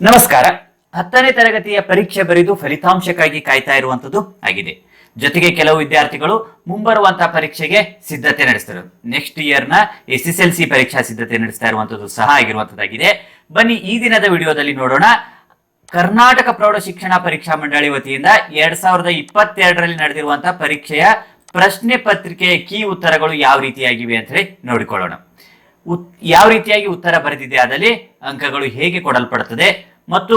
ನಮಸ್ಕಾರ. ಹತ್ತನೇ ತರಗತಿಯ ಪರೀಕ್ಷೆ ಬರೆದು ಫಲಿತಾಂಶಕ್ಕಾಗಿ ಕಾಯ್ತಾ ಇರುವಂತದ್ದು ಆಗಿದೆ. ಜೊತೆಗೆ ಕೆಲವು ವಿದ್ಯಾರ್ಥಿಗಳು ಮುಂಬರುವಂತಹ ಪರೀಕ್ಷೆಗೆ ಸಿದ್ಧತೆ ನಡೆಸ್ತಾರೆ ನೆಕ್ಸ್ಟ್ ಇಯರ್ನ ಎಸ್ ಎಸ್ ಎಲ್ ಸಿ ಪರೀಕ್ಷಾ ಸಿದ್ಧತೆ ನಡೆಸ್ತಾ ಇರುವಂತದ್ದು ಸಹ ಆಗಿರುವಂತದ್ದಾಗಿದೆ ಬನ್ನಿ ಈ ದಿನದ ವಿಡಿಯೋದಲ್ಲಿ ನೋಡೋಣ. ಕರ್ನಾಟಕ ಪ್ರೌಢ ಶಿಕ್ಷಣ ಪರೀಕ್ಷಾ ಮಂಡಳಿ ವತಿಯಿಂದ ಎರಡ್ ಸಾವಿರದ ಇಪ್ಪತ್ತೆರಡರಲ್ಲಿ ನಡೆದಿರುವಂತಹ ಪರೀಕ್ಷೆಯ ಪ್ರಶ್ನೆ ಪತ್ರಿಕೆಯ ಕೀ ಉತ್ತರಗಳು ಯಾವ ರೀತಿಯಾಗಿವೆ ಅಂತ ಹೇಳಿ ನೋಡಿಕೊಳ್ಳೋಣ. ಯಾವ ರೀತಿಯಾಗಿ ಉತ್ತರ ಬರೆದಿದೆ ಅದಲ್ಲಿ ಅಂಕಗಳು ಹೇಗೆ ಕೊಡಲ್ಪಡುತ್ತದೆ ಮತ್ತು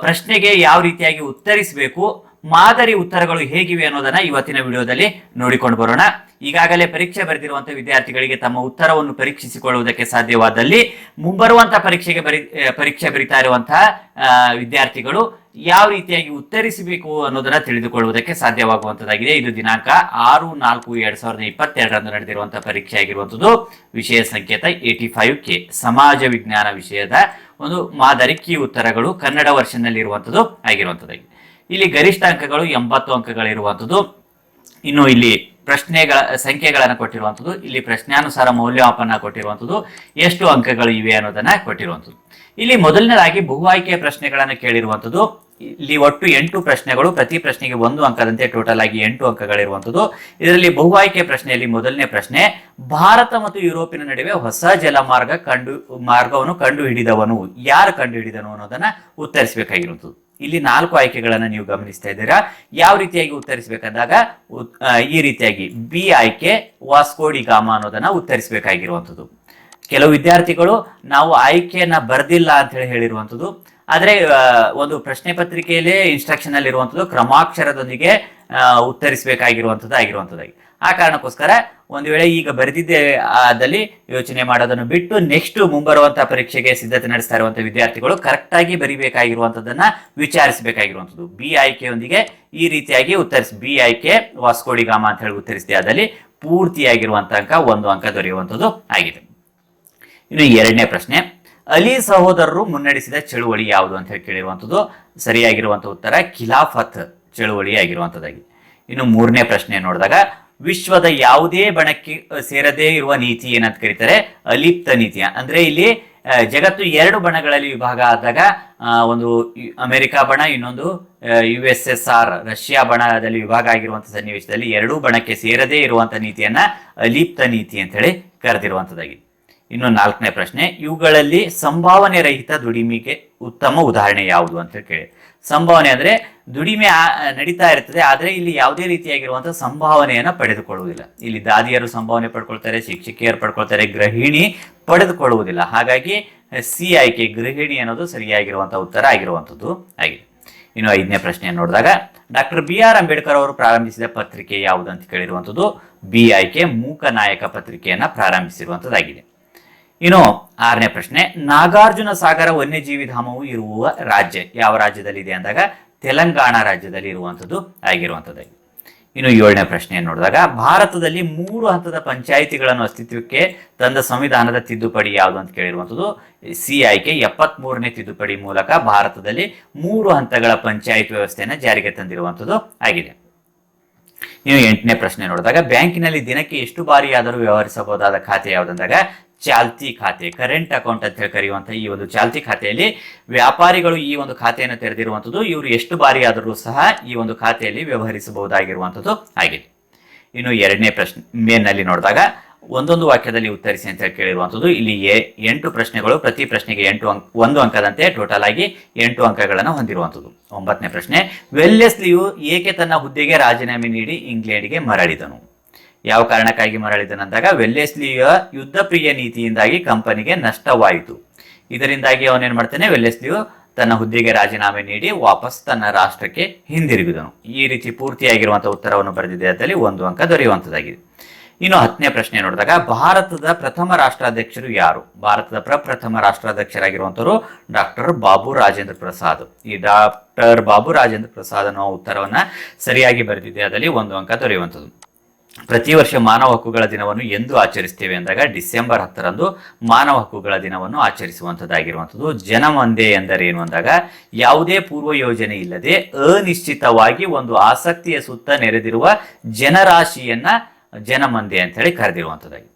ಪ್ರಶ್ನೆಗೆ ಯಾವ ರೀತಿಯಾಗಿ ಉತ್ತರಿಸಬೇಕು ಮಾದರಿ ಉತ್ತರಗಳು ಹೇಗಿವೆ ಅನ್ನೋದನ್ನ ಇವತ್ತಿನ ವಿಡಿಯೋದಲ್ಲಿ ನೋಡಿಕೊಂಡು ಬರೋಣ. ಈಗಾಗಲೇ ಪರೀಕ್ಷೆ ಬರೆದಿರುವಂತಹ ವಿದ್ಯಾರ್ಥಿಗಳಿಗೆ ತಮ್ಮ ಉತ್ತರವನ್ನು ಪರೀಕ್ಷಿಸಿಕೊಳ್ಳುವುದಕ್ಕೆ ಸಾಧ್ಯವಾದಲ್ಲಿ ಮುಂಬರುವಂತಹ ಪರೀಕ್ಷೆಗೆ ಬರಿ ಪರೀಕ್ಷೆ ಬರಿತಾ ಇರುವಂತಹ ವಿದ್ಯಾರ್ಥಿಗಳು ಯಾವ ರೀತಿಯಾಗಿ ಉತ್ತರಿಸಬೇಕು ಅನ್ನೋದನ್ನ ತಿಳಿದುಕೊಳ್ಳುವುದಕ್ಕೆ ಸಾಧ್ಯವಾಗುವಂತದ್ದಾಗಿದೆ ಇದು ದಿನಾಂಕ ಆರು ನಾಲ್ಕು ಎರಡ್ ಸಾವಿರದ ಇಪ್ಪತ್ತೆರಡರಂದು ನಡೆದಿರುವಂತಹ ಪರೀಕ್ಷೆ ಆಗಿರುವಂತದ್ದು ವಿಷಯ ಸಂಕೇತ ಏಟಿ ಫೈವ್ ಕೆ, ಸಮಾಜ ವಿಜ್ಞಾನ ವಿಷಯದ ಒಂದು ಮಾದರಿ ಕೀ ಉತ್ತರಗಳು ಕನ್ನಡ ವರ್ಷನ್ನಲ್ಲಿ ಇರುವಂತದ್ದು ಆಗಿರುವಂತದ್ದಾಗಿದೆ ಇಲ್ಲಿ ಗರಿಷ್ಠ ಅಂಕಗಳು ಎಂಬತ್ತು ಅಂಕಗಳಿರುವಂಥದ್ದು. ಇನ್ನು ಇಲ್ಲಿ ಪ್ರಶ್ನೆಗಳ, ಸಂಖ್ಯೆಗಳನ್ನು ಕೊಟ್ಟಿರುವಂಥದ್ದು. ಇಲ್ಲಿ ಪ್ರಶ್ನಾನುಸಾರ ಮೌಲ್ಯಮಾಪನ ಕೊಟ್ಟಿರುವಂಥದ್ದು. ಎಷ್ಟು ಅಂಕಗಳು ಇವೆ ಅನ್ನೋದನ್ನ ಕೊಟ್ಟಿರುವಂಥದ್ದು. ಇಲ್ಲಿ ಮೊದಲನೇದಾಗಿ ಬಹು ಆಯ್ಕೆಯ ಪ್ರಶ್ನೆಗಳನ್ನು ಕೇಳಿರುವಂಥದ್ದು. ಇಲ್ಲಿ ಒಟ್ಟು ಎಂಟು ಪ್ರಶ್ನೆಗಳು, ಪ್ರತಿ ಪ್ರಶ್ನೆಗೆ ಒಂದು ಅಂಕದಂತೆ ಟೋಟಲ್ ಆಗಿ ಎಂಟು ಅಂಕಗಳಿರುವಂಥದ್ದು. ಇದರಲ್ಲಿ ಬಹು ಆಯ್ಕೆಯ ಪ್ರಶ್ನೆಯಲ್ಲಿ ಮೊದಲನೇ ಪ್ರಶ್ನೆ, ಭಾರತ ಮತ್ತು ಯುರೋಪಿನ ನಡುವೆ ಹೊಸ ಜಲಮಾರ್ಗ ಕಂಡು, ಮಾರ್ಗವನ್ನು ಕಂಡು ಹಿಡಿದವನು ಯಾರು ಕಂಡು ಹಿಡಿದನು ಅನ್ನೋದನ್ನ ಉತ್ತರಿಸಬೇಕಾಗಿರುವಂಥದ್ದು. ಇಲ್ಲಿ ನಾಲ್ಕು ಆಯ್ಕೆಗಳನ್ನ ನೀವು ಗಮನಿಸ್ತಾ ಇದ್ದೀರಾ. ಯಾವ ರೀತಿಯಾಗಿ ಉತ್ತರಿಸಬೇಕಾದಾಗ, ಉತ್- ಈ ರೀತಿಯಾಗಿ ಬಿ ಆಯ್ಕೆ ವಾಸ್ಕೋಡಿ ಗಾಮ ಅನ್ನೋದನ್ನ ಉತ್ತರಿಸಬೇಕಾಗಿರುವಂಥದ್ದು. ಕೆಲವು ವಿದ್ಯಾರ್ಥಿಗಳು ನಾವು ಆಯ್ಕೆಯನ್ನ ಬರ್ದಿಲ್ಲ ಅಂತ ಹೇಳಿ ಹೇಳಿರುವಂಥದ್ದು. ಆದ್ರೆ ಒಂದು ಪ್ರಶ್ನೆ ಪತ್ರಿಕೆಯಲ್ಲಿ ಇನ್ಸ್ಟ್ರಕ್ಷನ್ ಅಲ್ಲಿ ಇರುವಂಥದ್ದು ಕ್ರಮಾಕ್ಷರದೊಂದಿಗೆ ಉತ್ತರಿಸಬೇಕಾಗಿರುವಂಥದ್ದು ಆಗಿರುವಂಥದ್ದಾಗಿ ಆ ಕಾರಣಕ್ಕೋಸ್ಕರ ಒಂದು ವೇಳೆ ಈಗ ಬರೆದಿದ್ದೆ ಆದಲ್ಲಿ ಯೋಚನೆ ಮಾಡೋದನ್ನು ಬಿಟ್ಟು ನೆಕ್ಸ್ಟ್ ಮುಂಬರುವಂತಹ ಪರೀಕ್ಷೆಗೆ ಸಿದ್ಧತೆ ನಡೆಸ್ತಾ ಇರುವಂತಹ ವಿದ್ಯಾರ್ಥಿಗಳು ಕರೆಕ್ಟ್ ಆಗಿ ಬರಿಬೇಕಾಗಿರುವಂತದ್ದನ್ನ ವಿಚಾರಿಸಬೇಕಾಗಿರುವಂಥದ್ದು ಬಿ ಆಯ್ಕೆಯೊಂದಿಗೆ ಈ ರೀತಿಯಾಗಿ ಉತ್ತರಿಸಿ ಬಿ ಆಯ್ಕೆ ವಾಸ್ಕೋಡಿಗಾಮ ಅಂತ ಹೇಳಿ ಉತ್ತರಿಸಿದೆ ಅದರಲ್ಲಿ ಪೂರ್ತಿಯಾಗಿರುವಂತಹ ಅಂಕ ಒಂದು ಅಂಕ ದೊರೆಯುವಂಥದ್ದು ಆಗಿದೆ. ಇನ್ನು ಎರಡನೇ ಪ್ರಶ್ನೆ, ಅಲಿ ಸಹೋದರರು ಮುನ್ನಡೆಸಿದ ಚಳುವಳಿ ಯಾವುದು ಅಂತ ಹೇಳಿ ಕೇಳಿರುವಂಥದ್ದು ಸರಿಯಾಗಿರುವಂಥ ಉತ್ತರ, ಖಿಲಾಫತ್ ಚಳುವಳಿ ಆಗಿರುವಂಥದ್ದಾಗಿ ಇನ್ನು ಮೂರನೇ ಪ್ರಶ್ನೆ ನೋಡಿದಾಗ ವಿಶ್ವದ ಯಾವುದೇ ಬಣಕ್ಕೆ ಸೇರದೇ ಇರುವ ನೀತಿ ಏನಂತ ಕರೀತಾರೆ? ಅಲಿಪ್ತ ನೀತಿಯ ಅಂದ್ರೆ ಇಲ್ಲಿ ಜಗತ್ತು ಎರಡು ಬಣಗಳಲ್ಲಿ ವಿಭಾಗ ಆದಾಗ ಒಂದು ಅಮೆರಿಕ ಬಣ, ಇನ್ನೊಂದು U S S R, Russia ಬಣದಲ್ಲಿ ವಿಭಾಗ ಆಗಿರುವಂತಹ ಸನ್ನಿವೇಶದಲ್ಲಿ ಎರಡೂ ಬಣಕ್ಕೆ ಸೇರದೇ ಇರುವಂತಹ ನೀತಿಯನ್ನ ಅಲಿಪ್ತ ನೀತಿ ಅಂತ ಹೇಳಿ ಕರೆದಿರುವಂತದ್ದಾಗಿದೆ. ಇನ್ನು ನಾಲ್ಕನೇ ಪ್ರಶ್ನೆ, ಇವುಗಳಲ್ಲಿ ಸಂಭಾವನೆ ರಹಿತ ದುಡಿಮೆಗೆ ಉತ್ತಮ ಉದಾಹರಣೆ ಯಾವುದು ಅಂತ ಕೇಳಿ ಸಂಭಾವನೆ ಅಂದರೆ ದುಡಿಮೆ ನಡೀತಾ ಇರ್ತದೆ, ಆದರೆ ಇಲ್ಲಿ ಯಾವುದೇ ರೀತಿಯಾಗಿರುವಂತಹ ಸಂಭಾವನೆಯನ್ನ ಪಡೆದುಕೊಳ್ಳುವುದಿಲ್ಲ. ಇಲ್ಲಿ ದಾದಿಯರು ಸಂಭಾವನೆ ಪಡ್ಕೊಳ್ತಾರೆ, ಶಿಕ್ಷಕಿಯರು ಪಡ್ಕೊಳ್ತಾರೆ, ಗೃಹಿಣಿ ಪಡೆದುಕೊಳ್ಳುವುದಿಲ್ಲ. ಹಾಗಾಗಿ ಸಿ ಆಯ್ಕೆ ಗೃಹಿಣಿ ಅನ್ನೋದು ಸರಿಯಾಗಿರುವಂತಹ ಉತ್ತರ ಆಗಿರುವಂಥದ್ದು ಆಗಿದೆ. ಇನ್ನು ಐದನೇ ಪ್ರಶ್ನೆ ನೋಡಿದಾಗ, ಡಾಕ್ಟರ್ ಬಿ ಆರ್ ಅಂಬೇಡ್ಕರ್ ಅವರು ಪ್ರಾರಂಭಿಸಿದ ಪತ್ರಿಕೆ ಯಾವುದು ಅಂತ ಕೇಳಿರುವಂಥದ್ದು ಬಿ ಆಯ್ಕೆ ಮೂಕ ನಾಯಕ ಪತ್ರಿಕೆಯನ್ನ ಪ್ರಾರಂಭಿಸಿರುವಂಥದ್ದಾಗಿದೆ. ಇನ್ನು ಆರನೇ ಪ್ರಶ್ನೆ, ನಾಗಾರ್ಜುನ ಸಾಗರ ವನ್ಯಜೀವಿ ಧಾಮವು ಇರುವ ರಾಜ್ಯ ಯಾವ ರಾಜ್ಯದಲ್ಲಿ ಇದೆ ಅಂದಾಗ ತೆಲಂಗಾಣ ರಾಜ್ಯದಲ್ಲಿ ಇರುವಂಥದ್ದು ಆಗಿರುವಂತದ್ದು ಇನ್ನು ಏಳನೇ ಪ್ರಶ್ನೆ ನೋಡಿದಾಗ, ಭಾರತದಲ್ಲಿ ಮೂರು ಹಂತದ ಪಂಚಾಯಿತಿಗಳನ್ನು ಅಸ್ತಿತ್ವಕ್ಕೆ ತಂದ ಸಂವಿಧಾನದ ತಿದ್ದುಪಡಿ ಯಾವುದು ಅಂತ ಕೇಳಿರುವಂಥದ್ದು, ಸಿ ಆಯ್ಕೆ ಎಪ್ಪತ್ತ್ ಮೂರನೇ ತಿದ್ದುಪಡಿ ಮೂಲಕ ಭಾರತದಲ್ಲಿ ಮೂರು ಹಂತಗಳ ಪಂಚಾಯತ್ ವ್ಯವಸ್ಥೆಯನ್ನು ಜಾರಿಗೆ ತಂದಿರುವಂಥದ್ದು ಆಗಿದೆ. ಇನ್ನು ಎಂಟನೇ ಪ್ರಶ್ನೆ ನೋಡಿದಾಗ, ಬ್ಯಾಂಕಿನಲ್ಲಿ ದಿನಕ್ಕೆ ಎಷ್ಟು ಬಾರಿಯಾದರೂ ವ್ಯವಹರಿಸಬಹುದಾದ ಖಾತೆ ಯಾವುದಂದಾಗ ಚಾಲ್ತಿ ಖಾತೆ, ಕರೆಂಟ್ ಅಕೌಂಟ್ ಅಂತ ಹೇಳಿ ಕರೆಯುವಂತಹ ಈ ಒಂದು ಚಾಲ್ತಿ ಖಾತೆಯಲ್ಲಿ ವ್ಯಾಪಾರಿಗಳು ಈ ಒಂದು ಖಾತೆಯನ್ನು ತೆರೆದಿರುವಂಥದ್ದು, ಇವರು ಎಷ್ಟು ಬಾರಿ ಆದರೂ ಸಹ ಈ ಒಂದು ಖಾತೆಯಲ್ಲಿ ವ್ಯವಹರಿಸಬಹುದಾಗಿರುವಂಥದ್ದು ಆಗಿದೆ. ಇನ್ನು ಎರಡನೇ ಪ್ರಶ್ನೆ ಮೇನ್ನಲ್ಲಿ ನೋಡಿದಾಗ ಒಂದೊಂದು ವಾಕ್ಯದಲ್ಲಿ ಉತ್ತರಿಸಿ ಅಂತ ಹೇಳಿ ಕೇಳಿರುವಂಥದ್ದು, ಇಲ್ಲಿ ಎಂಟು ಪ್ರಶ್ನೆಗಳು, ಪ್ರತಿ ಪ್ರಶ್ನೆಗೆ ಎಂಟು ಅಂಕ, ಒಂದು ಅಂಕದಂತೆ ಟೋಟಲ್ ಆಗಿ ಎಂಟು ಅಂಕಗಳನ್ನು ಹೊಂದಿರುವಂಥದ್ದು. ಒಂಬತ್ತನೇ ಪ್ರಶ್ನೆ, ವೆಲ್ಲೆಸ್ಲಿಯು ಏಕೆ ತನ್ನ ಹುದ್ದೆಗೆ ರಾಜೀನಾಮೆ ನೀಡಿ ಇಂಗ್ಲೆಂಡ್ಗೆ ಮರಳಿದನು? ಯಾವ ಕಾರಣಕ್ಕಾಗಿ ಮರಳಿದನಂದಾಗ, ವೆಲ್ಲೆಸ್ಲಿಯ ಯುದ್ಧ ಪ್ರಿಯ ನೀತಿಯಿಂದಾಗಿ ಕಂಪನಿಗೆ ನಷ್ಟವಾಯಿತು. ಇದರಿಂದಾಗಿ ಅವನೇನ್ ಮಾಡ್ತಾನೆ, ವೆಲ್ಲೆಸ್ಲಿಯು ತನ್ನ ಹುದ್ದೆಗೆ ರಾಜೀನಾಮೆ ನೀಡಿ ವಾಪಸ್ ತನ್ನ ರಾಷ್ಟ್ರಕ್ಕೆ ಹಿಂದಿರುಗಿದನು. ಈ ರೀತಿ ಪೂರ್ತಿಯಾಗಿರುವಂತಹ ಉತ್ತರವನ್ನು ಬರೆದಿದೆ ಅದರಲ್ಲಿ ಒಂದು ಅಂಕ ದೊರೆಯುವಂತದ್ದಾಗಿದೆ ಇನ್ನು ಹತ್ತನೇ ಪ್ರಶ್ನೆ ನೋಡಿದಾಗ, ಭಾರತದ ಪ್ರಥಮ ರಾಷ್ಟ್ರಾಧ್ಯಕ್ಷರು ಯಾರು? ಭಾರತದ ಪ್ರಪ್ರಥಮ ರಾಷ್ಟ್ರಾಧ್ಯಕ್ಷರಾಗಿರುವಂತವರು ಡಾಕ್ಟರ್ ಬಾಬು ರಾಜೇಂದ್ರ ಪ್ರಸಾದ್. ಈ ಡಾಕ್ಟರ್ ಬಾಬು ರಾಜೇಂದ್ರ ಪ್ರಸಾದ್ ಅನ್ನೋ ಉತ್ತರವನ್ನ ಸರಿಯಾಗಿ ಬರೆದಿದೆ ಅದರಲ್ಲಿ ಒಂದು ಅಂಕ ದೊರೆಯುವಂಥದ್ದು ಪ್ರತಿ ವರ್ಷ ಮಾನವ ಹಕ್ಕುಗಳ ದಿನವನ್ನು ಎಂದು ಆಚರಿಸ್ತೇವೆ ಅಂದಾಗ ಡಿಸೆಂಬರ್ ಹತ್ತರಂದು ಮಾನವ ಹಕ್ಕುಗಳ ದಿನವನ್ನು ಆಚರಿಸುವಂಥದ್ದಾಗಿರುವಂಥದ್ದು. ಜನಮಂದೆ ಎಂದರೇನು ಅಂದಾಗ ಯಾವುದೇ ಪೂರ್ವ ಯೋಜನೆ ಇಲ್ಲದೆ ಅನಿಶ್ಚಿತವಾಗಿ ಒಂದು ಆಸಕ್ತಿಯ ಸುತ್ತ ನೆರೆದಿರುವ ಜನರಾಶಿಯನ್ನ ಜನಮಂದೆ ಅಂತ ಹೇಳಿ ಕರೆದಿರುವಂಥದ್ದಾಗಿ.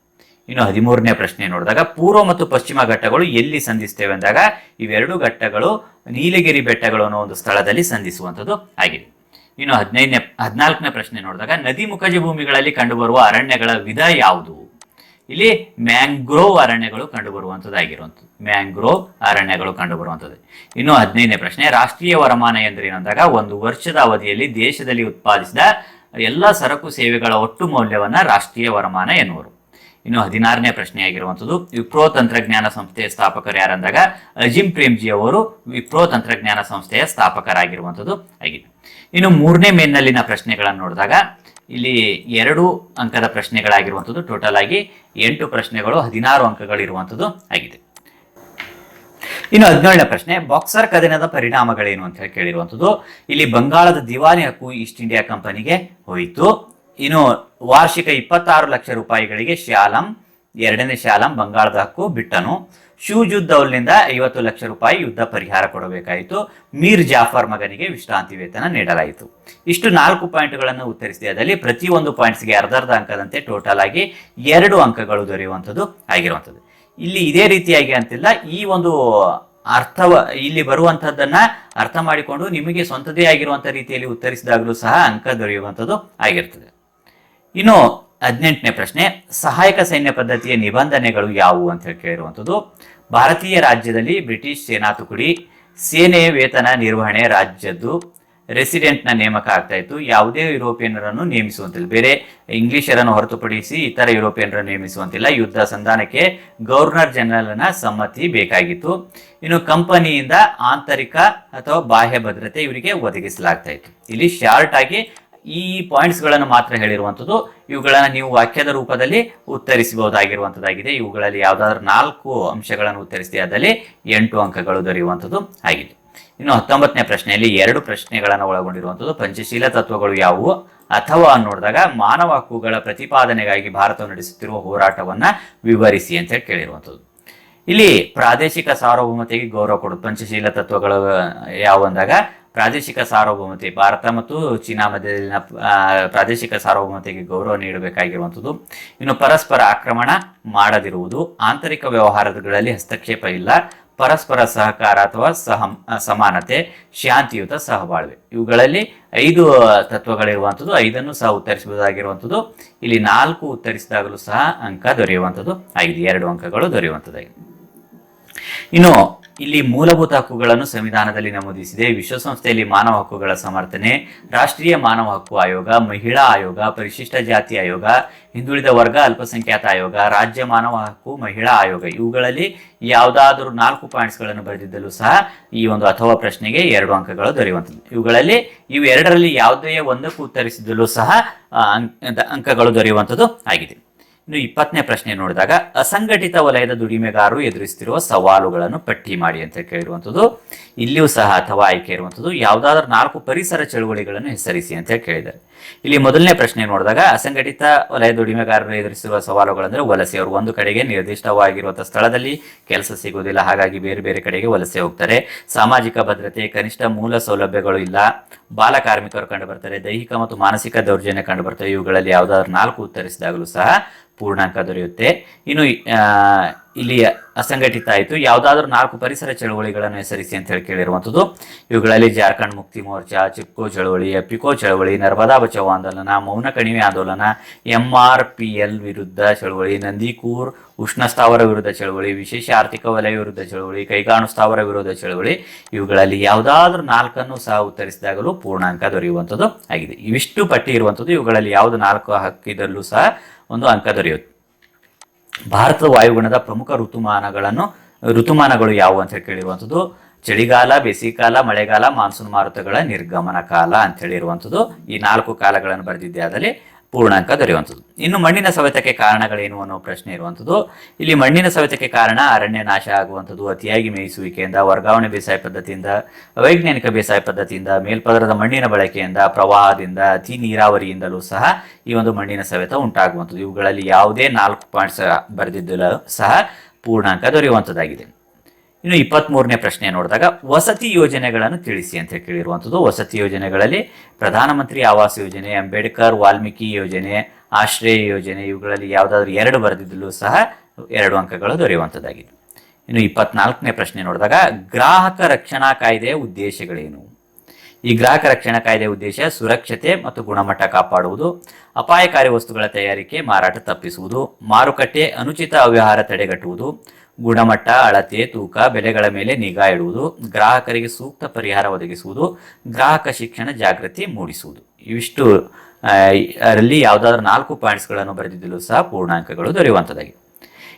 ಇನ್ನು ಹದಿಮೂರನೇ ಪ್ರಶ್ನೆ ನೋಡಿದಾಗ ಪೂರ್ವ ಮತ್ತು ಪಶ್ಚಿಮ ಘಟ್ಟಗಳು ಎಲ್ಲಿ ಸಂಧಿಸ್ತೇವೆ ಅಂದಾಗ ಇವೆರಡು ಘಟ್ಟಗಳು ನೀಲಗಿರಿ ಬೆಟ್ಟಗಳು ಅನ್ನೋ ಒಂದು ಸ್ಥಳದಲ್ಲಿ ಸಂಧಿಸುವಂಥದ್ದು ಆಗಿದೆ. ಇನ್ನು ಹದಿನೈದನೇ, ಹದಿನಾಲ್ಕನೇ ಪ್ರಶ್ನೆ ನೋಡಿದಾಗ ನದಿ ಮುಖಜ ಭೂಮಿಗಳಲ್ಲಿ ಕಂಡುಬರುವ ಅರಣ್ಯಗಳ ವಿಧ ಯಾವುದು? ಇಲ್ಲಿ ಮ್ಯಾಂಗ್ರೋವ್ ಅರಣ್ಯಗಳು ಕಂಡುಬರುವಂಥದ್ದಾಗಿರುವಂಥದ್ದು. ಮ್ಯಾಂಗ್ರೋವ್ ಅರಣ್ಯಗಳು ಕಂಡುಬರುವಂಥದ್ದು. ಇನ್ನು ಹದಿನೈದನೇ ಪ್ರಶ್ನೆ, ರಾಷ್ಟ್ರೀಯ ವರಮಾನ ಎಂದರೇನು ಅಂದಾಗ ಒಂದು ವರ್ಷದ ಅವಧಿಯಲ್ಲಿ ದೇಶದಲ್ಲಿ ಉತ್ಪಾದಿಸಿದ ಎಲ್ಲ ಸರಕು ಸೇವೆಗಳ ಒಟ್ಟು ಮೌಲ್ಯವನ್ನ ರಾಷ್ಟ್ರೀಯ ವರಮಾನ ಎನ್ನುವರು. ಇನ್ನು ಹದಿನಾರನೇ ಪ್ರಶ್ನೆಯಾಗಿರುವಂಥದ್ದು, ವಿಪ್ರೋ ತಂತ್ರಜ್ಞಾನ ಸಂಸ್ಥೆಯ ಸ್ಥಾಪಕರು ಯಾರಂದಾಗ? ಅಜಿಂ ಪ್ರೇಮ್ಜಿ ಅವರು ವಿಪ್ರೋ ತಂತ್ರಜ್ಞಾನ ಸಂಸ್ಥೆಯ ಸ್ಥಾಪಕರಾಗಿರುವಂಥದ್ದು. ಆಗಿದೆ. ಇನ್ನು ಮೂರನೇ ಮೇನ್ನಲ್ಲಿನ ಪ್ರಶ್ನೆಗಳನ್ನು ನೋಡಿದಾಗ, ಇಲ್ಲಿ ಎರಡು ಅಂಕದ ಪ್ರಶ್ನೆಗಳಾಗಿರುವಂಥದ್ದು ಟೋಟಲ್ ಆಗಿ ಎಂಟು ಪ್ರಶ್ನೆಗಳು, ಹದಿನಾರು ಅಂಕಗಳಿರುವಂಥದ್ದು ಆಗಿದೆ. ಇನ್ನು ಹದಿನೇಳನೇ ಪ್ರಶ್ನೆ, ಬಾಕ್ಸರ್ ಕದನದ ಪರಿಣಾಮಗಳೇನು ಅಂತ ಹೇಳಿ ಕೇಳಿರುವಂಥದ್ದು. ಇಲ್ಲಿ ಬಂಗಾಳದ ದಿವಾನಿ ಹಕ್ಕು ಈಸ್ಟ್ ಇಂಡಿಯಾ ಕಂಪನಿಗೆ ಹೋಯಿತು. ಇನ್ನು ವಾರ್ಷಿಕ ಇಪ್ಪತ್ತಾರು ಲಕ್ಷ ರೂಪಾಯಿಗಳಿಗೆ ಶ್ಯಾಲಂ, ಎರಡನೇ ಶಾಲಂ ಬಂಗಾಳದ ಹಕ್ಕು ಬಿಟ್ಟನು. ಶೂಜುದ್ದೌಲ್ನಿಂದ ಐವತ್ತು ಲಕ್ಷ ರೂಪಾಯಿ ಯುದ್ಧ ಪರಿಹಾರ ಕೊಡಬೇಕಾಯಿತು. ಮೀರ್ ಜಾಫರ್ ಮಗನಿಗೆ ವಿಶ್ರಾಂತಿ ವೇತನ ನೀಡಲಾಯಿತು. ಇಷ್ಟು ನಾಲ್ಕು ಪಾಯಿಂಟ್ಗಳನ್ನು ಉತ್ತರಿಸಿದೆ ಅದರಲ್ಲಿ ಪ್ರತಿಯೊಂದು ಪಾಯಿಂಟ್ಸ್ಗೆ ಅರ್ಧ ಅರ್ಧ ಅಂಕದಂತೆ ಟೋಟಲ್ ಆಗಿ ಎರಡು ಅಂಕಗಳು ದೊರೆಯುವಂಥದ್ದು ಆಗಿರುವಂಥದ್ದು. ಇಲ್ಲಿ ಇದೇ ರೀತಿಯಾಗಿ ಅಂತಿಲ್ಲ, ಈ ಒಂದು ಅರ್ಥವ, ಇಲ್ಲಿ ಬರುವಂತಹದ್ದನ್ನ ಅರ್ಥ ಮಾಡಿಕೊಂಡು ನಿಮಗೆ ಸ್ವಂತದೇ ಆಗಿರುವಂಥ ರೀತಿಯಲ್ಲಿ ಉತ್ತರಿಸಿದಾಗಲೂ ಸಹ ಅಂಕ ದೊರೆಯುವಂಥದ್ದು ಆಗಿರ್ತದೆ. ಇನ್ನು ಹದಿನೆಂಟನೇ ಪ್ರಶ್ನೆ, ಸಹಾಯಕ ಸೈನ್ಯ ಪದ್ಧತಿಯ ನಿಬಂಧನೆಗಳು ಯಾವುವು ಅಂತ ಹೇಳಿ ಕೇಳಿರುವಂಥದ್ದು. ಭಾರತೀಯ ರಾಜ್ಯದಲ್ಲಿ ಬ್ರಿಟಿಷ್ ಸೇನಾ ತುಕಡಿ ಸೇನೆಯ ವೇತನ ನಿರ್ವಹಣೆ ರಾಜ್ಯದ್ದು, ರೆಸಿಡೆಂಟ್ನ ನೇಮಕ ಆಗ್ತಾ ಇತ್ತು. ಯಾವುದೇ ಯುರೋಪಿಯನ್ನರನ್ನು ನೇಮಿಸುವಂತಿಲ್ಲ. ಬೇರೆ ಇಂಗ್ಲಿಷರನ್ನು ಹೊರತುಪಡಿಸಿ ಇತರ ಯುರೋಪಿಯನ್ನರನ್ನು ನೇಮಿಸುವಂತಿಲ್ಲ. ಯುದ್ಧ ಸಂಧಾನಕ್ಕೆ ಗವರ್ನರ್ ಜನರಲ್ನ ಸಮ್ಮತಿ ಬೇಕಾಗಿತ್ತು. ಇನ್ನು ಕಂಪನಿಯಿಂದ ಆಂತರಿಕ ಅಥವಾ ಬಾಹ್ಯ ಭದ್ರತೆ ಇವರಿಗೆ ಒದಗಿಸಲಾಗ್ತಾ ಇಲ್ಲಿ ಶಾರ್ಟ್ ಆಗಿ ಈ ಪಾಯಿಂಟ್ಸ್ಗಳನ್ನು ಮಾತ್ರ ಹೇಳಿರುವಂಥದ್ದು. ಇವುಗಳನ್ನು ನೀವು ವಾಕ್ಯದ ರೂಪದಲ್ಲಿ ಉತ್ತರಿಸಬಹುದಾಗಿರುವಂಥದ್ದಾಗಿದೆ. ಇವುಗಳಲ್ಲಿ ಯಾವುದಾದ್ರೂ ನಾಲ್ಕು ಅಂಶಗಳನ್ನು ಉತ್ತರಿಸಿದೆ ಅದರಲ್ಲಿ ಎಂಟು ಅಂಕಗಳು ದೊರೆಯುವಂಥದ್ದು ಆಗಿದೆ. ಇನ್ನು ಹತ್ತೊಂಬತ್ತನೇ ಪ್ರಶ್ನೆಯಲ್ಲಿ ಎರಡು ಪ್ರಶ್ನೆಗಳನ್ನು ಒಳಗೊಂಡಿರುವಂಥದ್ದು. ಪಂಚಶೀಲ ತತ್ವಗಳು ಯಾವುವು? ಅಥವಾ ನೋಡಿದಾಗ ಮಾನವ ಹಕ್ಕುಗಳ ಪ್ರತಿಪಾದನೆಗಾಗಿ ಭಾರತ ನಡೆಸುತ್ತಿರುವ ಹೋರಾಟವನ್ನು ವಿವರಿಸಿ ಅಂತ ಹೇಳಿ ಕೇಳಿರುವಂಥದ್ದು. ಇಲ್ಲಿ ಪ್ರಾದೇಶಿಕ ಸಾರ್ವಭೌಮತೆಗೆ ಗೌರವ ಕೊಡೋದು. ಪಂಚಶೀಲ ತತ್ವಗಳು ಯಾವು ಅಂದಾಗ ಪ್ರಾದೇಶಿಕ ಸಾರ್ವಭೌಮತೆ, ಭಾರತ ಮತ್ತು ಚೀನಾ ಮಧ್ಯದಲ್ಲಿನ ಪ್ರಾದೇಶಿಕ ಸಾರ್ವಭೌಮತೆಗೆ ಗೌರವ ನೀಡಬೇಕಾಗಿರುವಂಥದ್ದು. ಇನ್ನು ಪರಸ್ಪರ ಆಕ್ರಮಣ ಮಾಡದಿರುವುದು ಆಂತರಿಕ ವ್ಯವಹಾರಗಳಲ್ಲಿ ಹಸ್ತಕ್ಷೇಪ ಇಲ್ಲ. ಪರಸ್ಪರ ಸಹಕಾರ ಅಥವಾ ಸಹ ಸಮಾನತೆ, ಶಾಂತಿಯುತ ಸಹಬಾಳ್ವೆ. ಇವುಗಳಲ್ಲಿ ಐದು ತತ್ವಗಳಿರುವಂಥದ್ದು, ಐದನ್ನು ಸಹ ಉತ್ತರಿಸಬಹುದಾಗಿರುವಂಥದ್ದು ಇಲ್ಲಿ ನಾಲ್ಕು ಉತ್ತರಿಸಿದಾಗಲೂ ಸಹ ಅಂಕ ದೊರೆಯುವಂಥದ್ದು. ಐದು ಎರಡು ಅಂಕಗಳು ದೊರೆಯುವಂಥದ್ದಾಗಿದೆ. ಇನ್ನು ಇಲ್ಲಿ ಮೂಲಭೂತ ಹಕ್ಕುಗಳನ್ನು ಸಂವಿಧಾನದಲ್ಲಿ ನಮೂದಿಸಿದೆ. ವಿಶ್ವಸಂಸ್ಥೆಯಲ್ಲಿ ಮಾನವ ಹಕ್ಕುಗಳ ಸಮರ್ಥನೆ, ರಾಷ್ಟ್ರೀಯ ಮಾನವ ಹಕ್ಕು ಆಯೋಗ, ಮಹಿಳಾ ಆಯೋಗ, ಪರಿಶಿಷ್ಟ ಜಾತಿ ಆಯೋಗ, ಹಿಂದುಳಿದ ವರ್ಗ, ಅಲ್ಪಸಂಖ್ಯಾತ ಆಯೋಗ, ರಾಜ್ಯ ಮಾನವ ಹಕ್ಕು, ಮಹಿಳಾ ಆಯೋಗ ಇವುಗಳಲ್ಲಿ ಯಾವುದಾದರೂ ನಾಲ್ಕು ಪಾಯಿಂಟ್ಸ್ಗಳನ್ನು ಬರೆದಿದ್ದಲು ಸಹ ಈ ಒಂದು ಅಥವಾ ಪ್ರಶ್ನೆಗೆ ಎರಡು ಅಂಕಗಳು ದೊರೆಯುವಂಥದ್ದು. ಇವುಗಳಲ್ಲಿ ಇವೆರಡರಲ್ಲಿ ಯಾವುದೇ ಒಂದಕ್ಕೂ ಉತ್ತರಿಸಿದಲು ಸಹ ಅಂಕಗಳು ದೊರೆಯುವಂಥದ್ದು ಆಗಿದೆ. ಇನ್ನು ಇಪ್ಪತ್ತನೇ ಪ್ರಶ್ನೆ ನೋಡಿದಾಗ, ಅಸಂಘಟಿತ ವಲಯದ ದುಡಿಮೆಗಾರರು ಎದುರಿಸುತ್ತಿರುವ ಸವಾಲುಗಳನ್ನು ಪಟ್ಟಿ ಮಾಡಿ ಅಂತ ಕೇಳಿರುವಂಥದ್ದು. ಇಲ್ಲಿಯೂ ಸಹ ಅಥವಾ ಆಯ್ಕೆ ಇರುವಂಥದ್ದು. ಯಾವುದಾದ್ರೂ ನಾಲ್ಕು ಪರಿಸರ ಚಳುವಳಿಗಳನ್ನು ಹೆಸರಿಸಿ ಅಂತ ಕೇಳಿದ್ದಾರೆ. ಇಲ್ಲಿ ಮೊದಲನೇ ಪ್ರಶ್ನೆ ನೋಡಿದಾಗ, ಅಸಂಘಟಿತ ವಲಯದ ದುಡಿಮೆಗಾರರು ಎದುರಿಸುವ ಸವಾಲುಗಳಂದ್ರೆ ವಲಸೆ ಅವರು ಒಂದು ಕಡೆಗೆ ನಿರ್ದಿಷ್ಟವಾಗಿರುವಂತಹ ಸ್ಥಳದಲ್ಲಿ ಕೆಲಸ ಸಿಗುವುದಿಲ್ಲ, ಹಾಗಾಗಿ ಬೇರೆ ಬೇರೆ ಕಡೆಗೆ ವಲಸೆ ಹೋಗ್ತಾರೆ. ಸಾಮಾಜಿಕ ಭದ್ರತೆ, ಕನಿಷ್ಠ ಮೂಲ ಸೌಲಭ್ಯಗಳು ಇಲ್ಲ. ಬಾಲ ಕಾರ್ಮಿಕರು ಕಂಡು ದೈಹಿಕ ಮತ್ತು ಮಾನಸಿಕ ದೌರ್ಜನ್ಯ ಕಂಡು ಬರ್ತವೆ ಇವುಗಳಲ್ಲಿ ಯಾವ್ದಾದ್ರು ನಾಲ್ಕು ಉತ್ತರಿಸಿದಾಗಲೂ ಸಹ ಪೂರ್ಣಾಂಕ ದೊರೆಯುತ್ತೆ. ಇನ್ನು ಇಲ್ಲಿ ಅಸಂಘಟಿತ ಆಯಿತು. ಯಾವುದಾದ್ರೂ ನಾಲ್ಕು ಪರಿಸರ ಚಳವಳಿಗಳನ್ನು ಹೆಸರಿಸಿ ಅಂತ ಹೇಳಿ ಕೇಳಿರುವಂಥದ್ದು. ಇವುಗಳಲ್ಲಿ ಜಾರ್ಖಂಡ್ ಮುಕ್ತಿ ಮೋರ್ಚಾ, ಚಿಪ್ಕೋ ಚಳವಳಿ, ಎಪಿಕೋ ಚಳವಳಿ, ನರ್ಮದಾ ಬಚಾವ್ ಆಂದೋಲನ, ಮೌನ ಕಣಿವೆ ಆಂದೋಲನ ಎಂ ಆರ್ ಪಿ ಎಲ್ ವಿರುದ್ಧ ಚಳವಳಿ, ನಂದಿಕೂರ್ ಉಷ್ಣ ಸ್ಥಾವರ ವಿರುದ್ಧ ಚಳವಳಿ, ವಿಶೇಷ ಆರ್ಥಿಕ ವಲಯ ವಿರುದ್ಧ ಚಳವಳಿ, ಕೈಗಾಣು ಸ್ಥಾವರ ವಿರೋಧ ಚಳವಳಿ, ಇವುಗಳಲ್ಲಿ ಯಾವುದಾದ್ರೂ ನಾಲ್ಕನ್ನು ಸಹ ಉತ್ತರಿಸಿದಾಗಲೂ ಪೂರ್ಣಾಂಕ ದೊರೆಯುವಂಥದ್ದು ಆಗಿದೆ. ಇವಿಷ್ಟು ಪಟ್ಟಿ ಇರುವಂಥದ್ದು. ಇವುಗಳಲ್ಲಿ ಯಾವುದು ನಾಲ್ಕು ಹಕ್ಕಿದಲ್ಲೂ ಸಹ ಒಂದು ಅಂಕ ದೊರೆಯುತ್ತೆ. ಭಾರತದ ವಾಯುಗುಣದ ಪ್ರಮುಖ ಋತುಮಾನಗಳನ್ನು, ಋತುಮಾನಗಳು ಯಾವುವು ಅಂತ ಕೇಳಿರುವಂಥದ್ದು, ಚಳಿಗಾಲ, ಬೇಸಿಗೆಕಾಲ, ಮಳೆಗಾಲ, ಮಾನ್ಸೂನ್ ಮಾರುತಗಳ ನಿರ್ಗಮನ ಕಾಲ ಅಂತ ಹೇಳಿರುವಂಥದ್ದು. ಈ ನಾಲ್ಕು ಕಾಲಗಳನ್ನು ಬರೆದಿದ್ದೆ ಅದರಲ್ಲಿ. ಪೂರ್ಣಾಂಕ ದೊರೆಯುವಂಥದ್ದು. ಇನ್ನು ಮಣ್ಣಿನ ಸವೆತಕ್ಕೆ ಕಾರಣಗಳೇನು ಅನ್ನೋ ಪ್ರಶ್ನೆ ಇರುವಂಥದ್ದು. ಇಲ್ಲಿ ಮಣ್ಣಿನ ಸವೆತಕ್ಕೆ ಕಾರಣ ಅರಣ್ಯ ನಾಶ ಆಗುವಂಥದ್ದು. ಅತಿಯಾಗಿ ಮೇಯಿಸುವಿಕೆಯಿಂದ, ವರ್ಗಾವಣೆ ಬೇಸಾಯ ಪದ್ಧತಿಯಿಂದ, ವೈಜ್ಞಾನಿಕ ಬೇಸಾಯ ಪದ್ಧತಿಯಿಂದ, ಮೇಲ್ಪದರದ ಮಣ್ಣಿನ ಬಳಕೆಯಿಂದ, ಪ್ರವಾಹದಿಂದ, ಅತಿ ನೀರಾವರಿಯಿಂದಲೂ ಸಹ ಈ ಒಂದು ಮಣ್ಣಿನ ಸವೆತ ಉಂಟಾಗುವಂಥದ್ದು. ಇವುಗಳಲ್ಲಿ ಯಾವುದೇ ನಾಲ್ಕು ಪಾಯಿಂಟ್ಸ್ ಬರೆದಿದ್ದಲು ಸಹ ಪೂರ್ಣಾಂಕ ದೊರೆಯುವಂಥದ್ದಾಗಿದೆ. ಇನ್ನು ಇಪ್ಪತ್ಮೂರನೇ ಪ್ರಶ್ನೆ ನೋಡಿದಾಗ ವಸತಿ ಯೋಜನೆಗಳನ್ನು ತಿಳಿಸಿ ಅಂತ ಕೇಳಿರುವಂಥದ್ದು. ವಸತಿ ಯೋಜನೆಗಳಲ್ಲಿ ಪ್ರಧಾನಮಂತ್ರಿ ಆವಾಸ್ ಯೋಜನೆ, ಅಂಬೇಡ್ಕರ್ ವಾಲ್ಮೀಕಿ ಯೋಜನೆ, ಆಶ್ರಯ ಯೋಜನೆ, ಇವುಗಳಲ್ಲಿ ಯಾವುದಾದ್ರೂ ಎರಡು ಬರೆದಿದ್ದಲ್ಲೂ ಸಹ ಎರಡು ಅಂಕಗಳು ದೊರೆಯುವಂಥದ್ದಾಗಿದೆ ಇನ್ನು ಇಪ್ಪತ್ನಾಲ್ಕನೇ ಪ್ರಶ್ನೆ ನೋಡಿದಾಗ ಗ್ರಾಹಕ ರಕ್ಷಣಾ ಕಾಯ್ದೆಯ ಉದ್ದೇಶಗಳೇನು? ಈ ಗ್ರಾಹಕ ರಕ್ಷಣಾ ಕಾಯ್ದೆಯ ಉದ್ದೇಶ ಸುರಕ್ಷತೆ ಮತ್ತು ಗುಣಮಟ್ಟ ಕಾಪಾಡುವುದು, ಅಪಾಯಕಾರಿ ವಸ್ತುಗಳ ತಯಾರಿಕೆ, ಮಾರಾಟ ತಪ್ಪಿಸುವುದು, ಮಾರುಕಟ್ಟೆ, ಅನುಚಿತ ಅವ್ಯವಹಾರ ತಡೆಗಟ್ಟುವುದು ಗುಣಮಟ್ಟ, ಅಳತೆ, ತೂಕ, ಬೆಲೆಗಳ ಮೇಲೆ ನಿಗಾ ಇಡುವುದು, ಗ್ರಾಹಕರಿಗೆ ಸೂಕ್ತ ಪರಿಹಾರ ಒದಗಿಸುವುದು, ಗ್ರಾಹಕ ಶಿಕ್ಷಣ ಜಾಗೃತಿ ಮೂಡಿಸುವುದು. ಇವಿಷ್ಟು ರಲ್ಲಿ ಯಾವುದಾದ್ರೂ ನಾಲ್ಕು ಪಾಯಿಂಟ್ಸ್ಗಳನ್ನು ಬರೆದಿದ್ದಲು ಸಹ ಪೂರ್ಣಾಂಕಗಳು ದೊರೆಯುವಂಥದ್ದಾಗಿ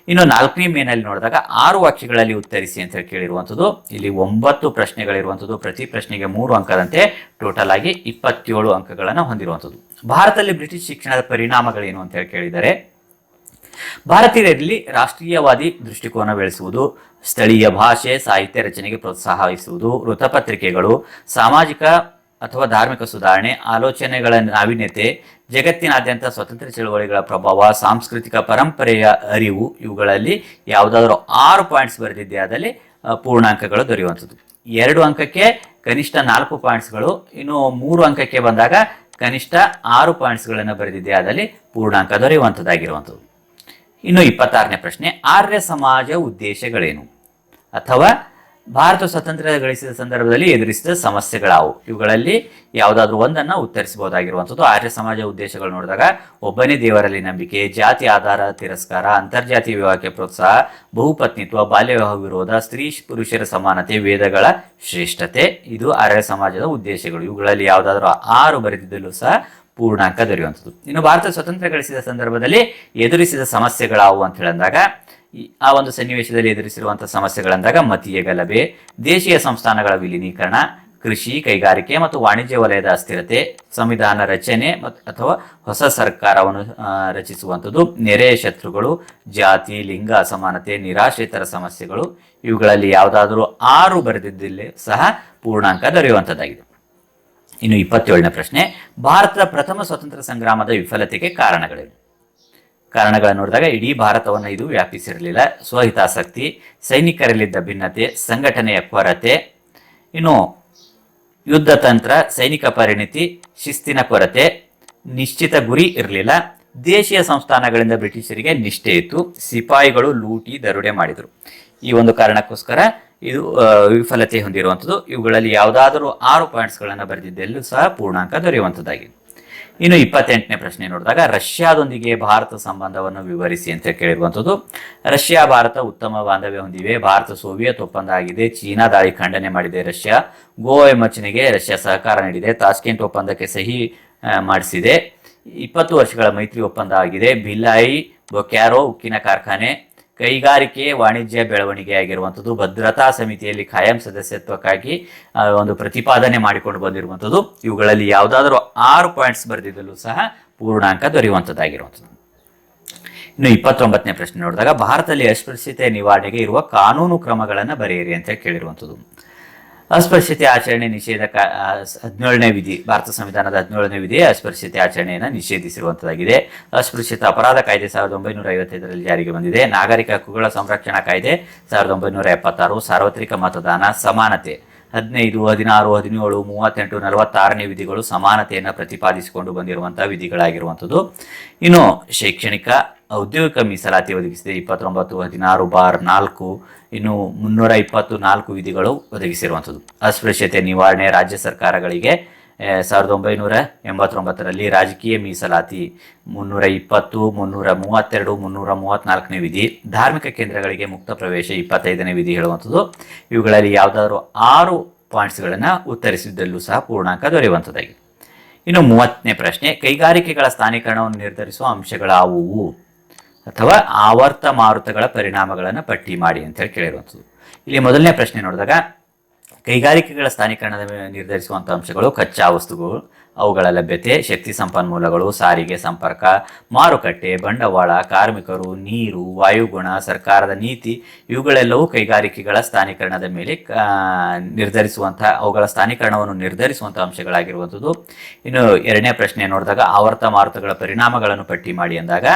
ಇನ್ನು ನಾಲ್ಕನೇ ಮೇನಲ್ಲಿ ನೋಡಿದಾಗ ಆರು ವಾಕ್ಯಗಳಲ್ಲಿ ಉತ್ತರಿಸಿ ಅಂತ ಹೇಳಿ ಕೇಳಿರುವಂಥದ್ದು, ಇಲ್ಲಿ ಒಂಬತ್ತು ಪ್ರಶ್ನೆಗಳಿರುವಂಥದ್ದು, ಪ್ರತಿ ಪ್ರಶ್ನೆಗೆ ಮೂರು ಅಂಕದಂತೆ ಟೋಟಲ್ ಆಗಿ ಇಪ್ಪತ್ತೇಳು ಅಂಕಗಳನ್ನು ಹೊಂದಿರುವಂಥದ್ದು. ಭಾರತದಲ್ಲಿ ಬ್ರಿಟಿಷ್ ಶಿಕ್ಷಣದ ಪರಿಣಾಮಗಳೇನು ಅಂತ ಹೇಳಿ ಕೇಳಿದರೆ ಭಾರತೀಯರಲ್ಲಿ ರಾಷ್ಟ್ರೀಯವಾದಿ ದೃಷ್ಟಿಕೋನ ಬೆಳೆಸುವುದು, ಸ್ಥಳೀಯ ಭಾಷೆ, ಸಾಹಿತ್ಯ ರಚನೆಗೆ ಪ್ರೋತ್ಸಾಹಿಸುವುದು, ವೃತ್ತಪತ್ರಿಕೆಗಳು, ಸಾಮಾಜಿಕ ಅಥವಾ ಧಾರ್ಮಿಕ ಸುಧಾರಣೆ, ಆಲೋಚನೆಗಳ ನಾವೀನ್ಯತೆ, ಜಗತ್ತಿನಾದ್ಯಂತ ಸ್ವತಂತ್ರ ಚಳವಳಿಗಳ ಪ್ರಭಾವ, ಸಾಂಸ್ಕೃತಿಕ ಪರಂಪರೆಯ ಅರಿವು, ಇವುಗಳಲ್ಲಿ ಯಾವುದಾದ್ರೂ ಆರು ಪಾಯಿಂಟ್ಸ್ ಬರೆದಿದ್ದೆ ಆದಲ್ಲಿ ಪೂರ್ಣಾಂಕಗಳು ದೊರೆಯುವಂಥದ್ದು. ಎರಡು ಅಂಕಕ್ಕೆ ಕನಿಷ್ಠ ನಾಲ್ಕು ಪಾಯಿಂಟ್ಸ್ಗಳು ಇನ್ನು ಮೂರು ಅಂಕಕ್ಕೆ ಬಂದಾಗ ಕನಿಷ್ಠ ಆರು ಪಾಯಿಂಟ್ಸ್ಗಳನ್ನು ಬರೆದಿದ್ದೆ ಆದಲ್ಲಿ ಪೂರ್ಣಾಂಕ ದೊರೆಯುವಂಥದ್ದಾಗಿರುವಂಥದ್ದು. ಇನ್ನು ಇಪ್ಪತ್ತಾರನೇ ಪ್ರಶ್ನೆ, ಆರ್ಯ ಸಮಾಜ ಉದ್ದೇಶಗಳೇನು? ಅಥವಾ ಭಾರತ ಸ್ವತಂತ್ರ ಗಳಿಸಿದ ಸಂದರ್ಭದಲ್ಲಿ ಎದುರಿಸಿದ ಸಮಸ್ಯೆಗಳಾವು? ಇವುಗಳಲ್ಲಿ ಯಾವುದಾದ್ರೂ ಒಂದನ್ನು ಉತ್ತರಿಸಬಹುದಾಗಿರುವಂಥದ್ದು. ಆರ್ಯ ಸಮಾಜ ಉದ್ದೇಶಗಳು ನೋಡಿದಾಗ, ಒಬ್ಬನೇ ದೇವರಲ್ಲಿ ನಂಬಿಕೆ, ಜಾತಿ ಆಧಾರ ತಿರಸ್ಕಾರ ಅಂತರ್ಜಾತಿ ವಿವಾಹಕ್ಕೆ ಪ್ರೋತ್ಸಾಹ, ಬಹುಪತ್ನಿತ್ವ ಬಾಲ್ಯ ವಿವಾಹ ವಿರೋಧ, ಸ್ತ್ರೀ ಪುರುಷರ ಸಮಾನತೆ, ವೇದಗಳ ಶ್ರೇಷ್ಠತೆ. ಇದು ಆರ್ಯ ಸಮಾಜದ ಉದ್ದೇಶಗಳು. ಇವುಗಳಲ್ಲಿ ಯಾವುದಾದ್ರೂ ಆರು ಬರೆದಿದ್ದಲ್ಲೂ ಸಹ ಪೂರ್ಣಾಂಕ ದೊರೆಯುವಂಥದ್ದು. ಇನ್ನು ಭಾರತ ಸ್ವತಂತ್ರ ಗಳಿಸಿದ ಸಂದರ್ಭದಲ್ಲಿ ಎದುರಿಸಿದ ಸಮಸ್ಯೆಗಳಾವು ಅಂತ ಹೇಳಿದಾಗ ಆ ಒಂದು ಸನ್ನಿವೇಶದಲ್ಲಿ ಎದುರಿಸಿರುವಂತಹ ಸಮಸ್ಯೆಗಳಂದಾಗ ಮತೀಯ ಗಲಭೆ ದೇಶೀಯ ಸಂಸ್ಥಾನಗಳ ವಿಲೀನೀಕರಣ, ಕೃಷಿ, ಕೈಗಾರಿಕೆ ಮತ್ತು ವಾಣಿಜ್ಯ ವಲಯದ ಅಸ್ಥಿರತೆ, ಸಂವಿಧಾನ ರಚನೆ ಮತ್ತು ಅಥವಾ ಹೊಸ ಸರ್ಕಾರವನ್ನು ರಚಿಸುವಂಥದ್ದು ನೆರೆಯ ಶತ್ರುಗಳು, ಜಾತಿ, ಲಿಂಗ ಅಸಮಾನತೆ, ನಿರಾಶ್ರಿತರ ಸಮಸ್ಯೆಗಳು, ಇವುಗಳಲ್ಲಿ ಯಾವುದಾದರೂ ಆರು ಬರೆದಿದ್ದಲ್ಲಿ ಸಹ ಪೂರ್ಣಾಂಕ ದೊರೆಯುವಂಥದ್ದಾಗಿದೆ. ಇನ್ನು ಇಪ್ಪತ್ತೇಳನೇ ಪ್ರಶ್ನೆ, ಭಾರತದ ಪ್ರಥಮ ಸ್ವತಂತ್ರ ಸಂಗ್ರಾಮದ ವಿಫಲತೆಗೆ ಕಾರಣಗಳೇನು? ಕಾರಣಗಳನ್ನು ನೋಡಿದಾಗ ಇಡೀ ಭಾರತವನ್ನು ಇದು ವ್ಯಾಪಿಸಿರಲಿಲ್ಲ. ಸ್ವಹಿತಾಸಕ್ತಿ, ಸೈನಿಕರಲ್ಲಿದ್ದ ಭಿನ್ನತೆ, ಸಂಘಟನೆಯ ಕೊರತೆ, ಇನ್ನು ಯುದ್ಧ ತಂತ್ರ, ಸೈನಿಕ ಪರಿಣಿತಿ, ಶಿಸ್ತಿನ ಕೊರತೆ, ನಿಶ್ಚಿತ ಗುರಿ ಇರಲಿಲ್ಲ. ದೇಶೀಯ ಸಂಸ್ಥಾನಗಳಿಂದ ಬ್ರಿಟಿಷರಿಗೆ ನಿಷ್ಠೆ ಇತ್ತು. ಸಿಪಾಯಿಗಳು ಲೂಟಿ ದರೋಡೆ ಮಾಡಿದರು. ಈ ಒಂದು ಕಾರಣಕ್ಕೋಸ್ಕರ ಇದು ವಿಫಲತೆ ಹೊಂದಿರುವಂಥದ್ದು. ಇವುಗಳಲ್ಲಿ ಯಾವುದಾದರೂ ಆರು ಪಾಯಿಂಟ್ಸ್ಗಳನ್ನು ಬರೆದಿದ್ದಲ್ಲೂ ಸಹ ಪೂರ್ಣಾಂಕ ದೊರೆಯುವಂಥದ್ದಾಗಿದೆ ಇನ್ನು ಇಪ್ಪತ್ತೆಂಟನೇ ಪ್ರಶ್ನೆ ನೋಡಿದಾಗ, ರಷ್ಯಾದೊಂದಿಗೆ ಭಾರತ ಸಂಬಂಧವನ್ನು ವಿವರಿಸಿ ಅಂತ ಕೇಳಿರುವಂಥದ್ದು. ರಷ್ಯಾ, ಭಾರತ ಉತ್ತಮ ಬಾಂಧವ್ಯ ಹೊಂದಿವೆ. ಭಾರತ ಸೋವಿಯತ್ ಒಪ್ಪಂದ ಆಗಿದೆ ಚೀನಾ ದಾಳಿ ಖಂಡನೆ ಮಾಡಿದೆ. ರಷ್ಯಾ ಗೋ ವಿಮೋಚನೆಗೆ ರಷ್ಯಾ ಸಹಕಾರ ನೀಡಿದೆ. ತಾಸ್ಕೆಂಟ್ ಒಪ್ಪಂದಕ್ಕೆ ಸಹಿ ಮಾಡಿಸಿದೆ. ಇಪ್ಪತ್ತು ವರ್ಷಗಳ ಮೈತ್ರಿ ಒಪ್ಪಂದ ಆಗಿದೆ. ಭಿಲಾಯಿ ಬೊಕ್ಯಾರೋ, ಉಕ್ಕಿನ ಕಾರ್ಖಾನೆ ಕೈಗಾರಿಕೆ ವಾಣಿಜ್ಯ ಬೆಳವಣಿಗೆ ಆಗಿರುವಂಥದ್ದು ಭದ್ರತಾ ಸಮಿತಿಯಲ್ಲಿ ಖಾಯಂ ಸದಸ್ಯತ್ವಕ್ಕಾಗಿ ಒಂದು ಪ್ರತಿಪಾದನೆ ಮಾಡಿಕೊಂಡು ಬಂದಿರುವಂಥದ್ದು, ಇವುಗಳಲ್ಲಿ ಯಾವುದಾದರೂ ಆರು ಪಾಯಿಂಟ್ಸ್ ಬರೆದಿದ್ದಲ್ಲೂ ಸಹ ಪೂರ್ಣಾಂಕ ದೊರೆಯುವಂಥದ್ದಾಗಿರುವಂಥದ್ದು. ಇನ್ನು ಇಪ್ಪತ್ತೊಂಬತ್ತನೇ ಪ್ರಶ್ನೆ ನೋಡಿದಾಗ, ಭಾರತದಲ್ಲಿ ಅಸ್ಪೃಶ್ಯತೆ ನಿವಾರಣೆಗೆ ಇರುವ ಕಾನೂನು ಕ್ರಮಗಳನ್ನು ಬರೆಯಿರಿ ಅಂತ ಕೇಳಿರುವಂಥದ್ದು. ಅಸ್ಪೃಶ್ಯತೆ ಆಚರಣೆ ನಿಷೇಧ ಹದಿನೇಳನೇ ವಿಧಿ, ಭಾರತ ಸಂವಿಧಾನದ ಹದಿನೇಳನೇ ವಿಧಿ ಅಸ್ಪೃಶ್ಯತೆ ಆಚರಣೆಯನ್ನು ನಿಷೇಧಿಸಿರುವಂತದಾಗಿದೆ ಅಸ್ಪೃಶ್ಯತೆ ಅಪರಾಧ ಕಾಯ್ದೆ ಸಾವಿರದ ಒಂಬೈನೂರ ಐವತ್ತೈದರಲ್ಲಿ ಜಾರಿಗೆ ಬಂದಿದೆ. ನಾಗರಿಕ ಹಕ್ಕುಗಳ ಸಂರಕ್ಷಣಾ ಕಾಯ್ದೆ ಸಾವಿರದ ಒಂಬೈನೂರ ಎಪ್ಪತ್ತಾರು, ಸಾರ್ವತ್ರಿಕ ಮತದಾನ, ಸಮಾನತೆ. ಹದಿನೈದು, ಹದಿನಾರು, ಹದಿನೇಳು, ಮೂವತ್ತೆಂಟು, ನಲವತ್ತಾರನೇ ವಿಧಿಗಳು ಸಮಾನತೆಯನ್ನು ಪ್ರತಿಪಾದಿಸಿಕೊಂಡು ಬಂದಿರುವಂಥ ವಿಧಿಗಳಾಗಿರುವಂಥದ್ದು. ಇನ್ನು ಶೈಕ್ಷಣಿಕ, ಔದ್ಯೋಗಿಕ ಮೀಸಲಾತಿ ಒದಗಿಸಿದೆ, ಇಪ್ಪತ್ತೊಂಬತ್ತು, ಹದಿನಾರು, ಬಾರ್, ನಾಲ್ಕು, ಇನ್ನು ಮುನ್ನೂರ ಇಪ್ಪತ್ತು ನಾಲ್ಕು ವಿಧಿಗಳು ಒದಗಿಸಿರುವಂಥದ್ದು. ಅಸ್ಪೃಶ್ಯತೆ ನಿವಾರಣೆ ರಾಜ್ಯ ಸರ್ಕಾರಗಳಿಗೆ ಸಾವಿರದ ಒಂಬೈನೂರ ಎಂಬತ್ತೊಂಬತ್ತರಲ್ಲಿ ರಾಜಕೀಯ ಮೀಸಲಾತಿ ಮುನ್ನೂರ ಇಪ್ಪತ್ತು, ಮುನ್ನೂರ ಮೂವತ್ತೆರಡು, ಮುನ್ನೂರ ಮೂವತ್ತ್ನಾಲ್ಕನೇ ವಿಧಿ, ಧಾರ್ಮಿಕ ಕೇಂದ್ರಗಳಿಗೆ ಮುಕ್ತ ಪ್ರವೇಶ ಇಪ್ಪತ್ತೈದನೇ ವಿಧಿ ಹೇಳುವಂಥದ್ದು. ಇವುಗಳಲ್ಲಿ ಯಾವುದಾದ್ರೂ ಆರು ಪಾಯಿಂಟ್ಸ್ಗಳನ್ನು ಉತ್ತರಿಸಿದ್ದಲ್ಲೂ ಸಹ ಪೂರ್ಣಾಂಕ ದೊರೆಯುವಂಥದ್ದಾಗಿದೆ. ಇನ್ನು ಮೂವತ್ತನೇ ಪ್ರಶ್ನೆ, ಕೈಗಾರಿಕೆಗಳ ಸ್ಥಾನೀಕರಣವನ್ನು ನಿರ್ಧರಿಸುವ ಅಂಶಗಳಾವುವು ಅಥವಾ ಆವರ್ತ ಮಾರುತಗಳ ಪರಿಣಾಮಗಳನ್ನು ಪಟ್ಟಿ ಮಾಡಿ ಅಂತ ಹೇಳಿ ಕೇಳಿರುವಂಥದ್ದು. ಇಲ್ಲಿ ಮೊದಲನೇ ಪ್ರಶ್ನೆ ನೋಡಿದಾಗ ಕೈಗಾರಿಕೆಗಳ ಸ್ಥಾನೀಕರಣದ ಮೇಲೆ ನಿರ್ಧರಿಸುವಂಥ ಅಂಶಗಳು, ಕಚ್ಚಾ ವಸ್ತುಗಳು, ಅವುಗಳ ಲಭ್ಯತೆ, ಶಕ್ತಿ ಸಂಪನ್ಮೂಲಗಳು, ಸಾರಿಗೆ ಸಂಪರ್ಕ, ಮಾರುಕಟ್ಟೆ, ಬಂಡವಾಳ, ಕಾರ್ಮಿಕರು, ನೀರು, ವಾಯುಗುಣ, ಸರ್ಕಾರದ ನೀತಿ, ಇವುಗಳೆಲ್ಲವೂ ಕೈಗಾರಿಕೆಗಳ ಸ್ಥಾನೀಕರಣದ ಮೇಲೆ ನಿರ್ಧರಿಸುವಂಥ, ಅವುಗಳ ಸ್ಥಾನೀಕರಣವನ್ನು ನಿರ್ಧರಿಸುವಂಥ ಅಂಶಗಳಾಗಿರುವಂಥದ್ದು. ಇನ್ನು ಎರಡನೇ ಪ್ರಶ್ನೆ ನೋಡಿದಾಗ ಆವರ್ತ ಮಾರುತಗಳ ಪರಿಣಾಮಗಳನ್ನು ಪಟ್ಟಿ ಮಾಡಿ ಅಂದಾಗ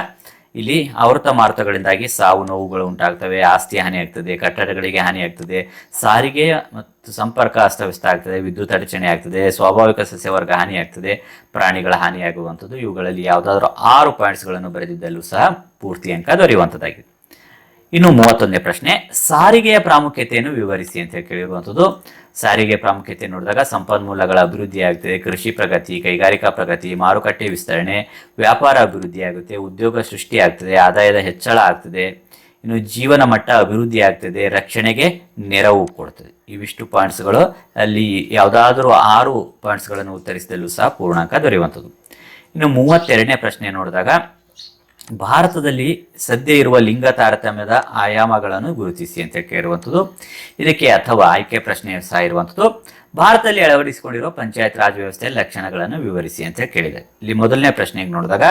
ಇಲ್ಲಿ ಆವೃತ ಮಾರುತಗಳಿಂದಾಗಿ ಸಾವು ನೋವುಗಳು ಉಂಟಾಗ್ತವೆ, ಆಸ್ತಿ ಹಾನಿ ಆಗ್ತದೆ, ಕಟ್ಟಡಗಳಿಗೆ ಹಾನಿ ಆಗ್ತದೆ, ಸಾರಿಗೆ ಮತ್ತು ಸಂಪರ್ಕ ಅಸ್ತವ್ಯಸ್ತ ಆಗ್ತದೆ, ವಿದ್ಯುತ್ ಅಡಚಣೆ ಆಗ್ತದೆ, ಸ್ವಾಭಾವಿಕ ಸಸ್ಯವರ್ಗ ಹಾನಿ ಆಗ್ತದೆ, ಪ್ರಾಣಿಗಳ ಹಾನಿಯಾಗುವಂಥದ್ದು, ಇವುಗಳಲ್ಲಿ ಯಾವುದಾದ್ರೂ ಆರು ಪಾಯಿಂಟ್ಸ್ಗಳನ್ನು ಬರೆದಿದ್ದಲ್ಲೂ ಸಹ ಪೂರ್ತಿ ಅಂಕ ದೊರೆಯುವಂಥದ್ದಾಗಿದೆ. ಇನ್ನು ಮೂವತ್ತೊಂದನೇ ಪ್ರಶ್ನೆ ಸಾರಿಗೆಯ ಪ್ರಾಮುಖ್ಯತೆಯನ್ನು ವಿವರಿಸಿ ಅಂತ ಹೇಳಿ ಕೇಳಿರುವಂಥದ್ದು. ಸಾರಿಗೆ ಪ್ರಾಮುಖ್ಯತೆ ನೋಡಿದಾಗ ಸಂಪನ್ಮೂಲಗಳ ಅಭಿವೃದ್ಧಿ ಆಗ್ತದೆ, ಕೃಷಿ ಪ್ರಗತಿ, ಕೈಗಾರಿಕಾ ಪ್ರಗತಿ, ಮಾರುಕಟ್ಟೆ ವಿಸ್ತರಣೆ, ವ್ಯಾಪಾರ ಅಭಿವೃದ್ಧಿ ಆಗುತ್ತೆ, ಉದ್ಯೋಗ ಸೃಷ್ಟಿ ಆಗ್ತದೆ, ಆದಾಯದ ಹೆಚ್ಚಳ ಆಗ್ತದೆ, ಇನ್ನು ಜೀವನ ಮಟ್ಟ ಅಭಿವೃದ್ಧಿ ಆಗ್ತದೆ, ರಕ್ಷಣೆಗೆ ನೆರವು ಕೊಡ್ತದೆ. ಇವಿಷ್ಟು ಪಾಯಿಂಟ್ಸ್ಗಳು ಅಲ್ಲಿ ಯಾವುದಾದ್ರೂ ಆರು ಪಾಯಿಂಟ್ಸ್ಗಳನ್ನು ಉತ್ತರಿಸಿದಲ್ಲೂ ಸಹ ಪೂರ್ಣಾಂಕ ದೊರೆಯುವಂಥದ್ದು. ಇನ್ನು ಮೂವತ್ತೆರಡನೇ ಪ್ರಶ್ನೆ ನೋಡಿದಾಗ ಭಾರತದಲ್ಲಿ ಸದ್ಯ ಇರುವ ಲಿಂಗ ತಾರತಮ್ಯದ ಆಯಾಮಗಳನ್ನು ಗುರುತಿಸಿ ಅಂತ ಕೇಳಿರುವಂಥದ್ದು ಇದಕ್ಕೆ ಅಥವಾ ಆಯ್ಕೆ ಪ್ರಶ್ನೆ ಸಹ ಇರುವಂಥದ್ದು. ಭಾರತದಲ್ಲಿ ಅಳವಡಿಸಿಕೊಂಡಿರುವ ಪಂಚಾಯತ್ ರಾಜ್ ವ್ಯವಸ್ಥೆಯ ಲಕ್ಷಣಗಳನ್ನು ವಿವರಿಸಿ ಅಂತ ಕೇಳಿದೆ. ಇಲ್ಲಿ ಮೊದಲನೇ ಪ್ರಶ್ನೆಗೆ ನೋಡಿದಾಗ,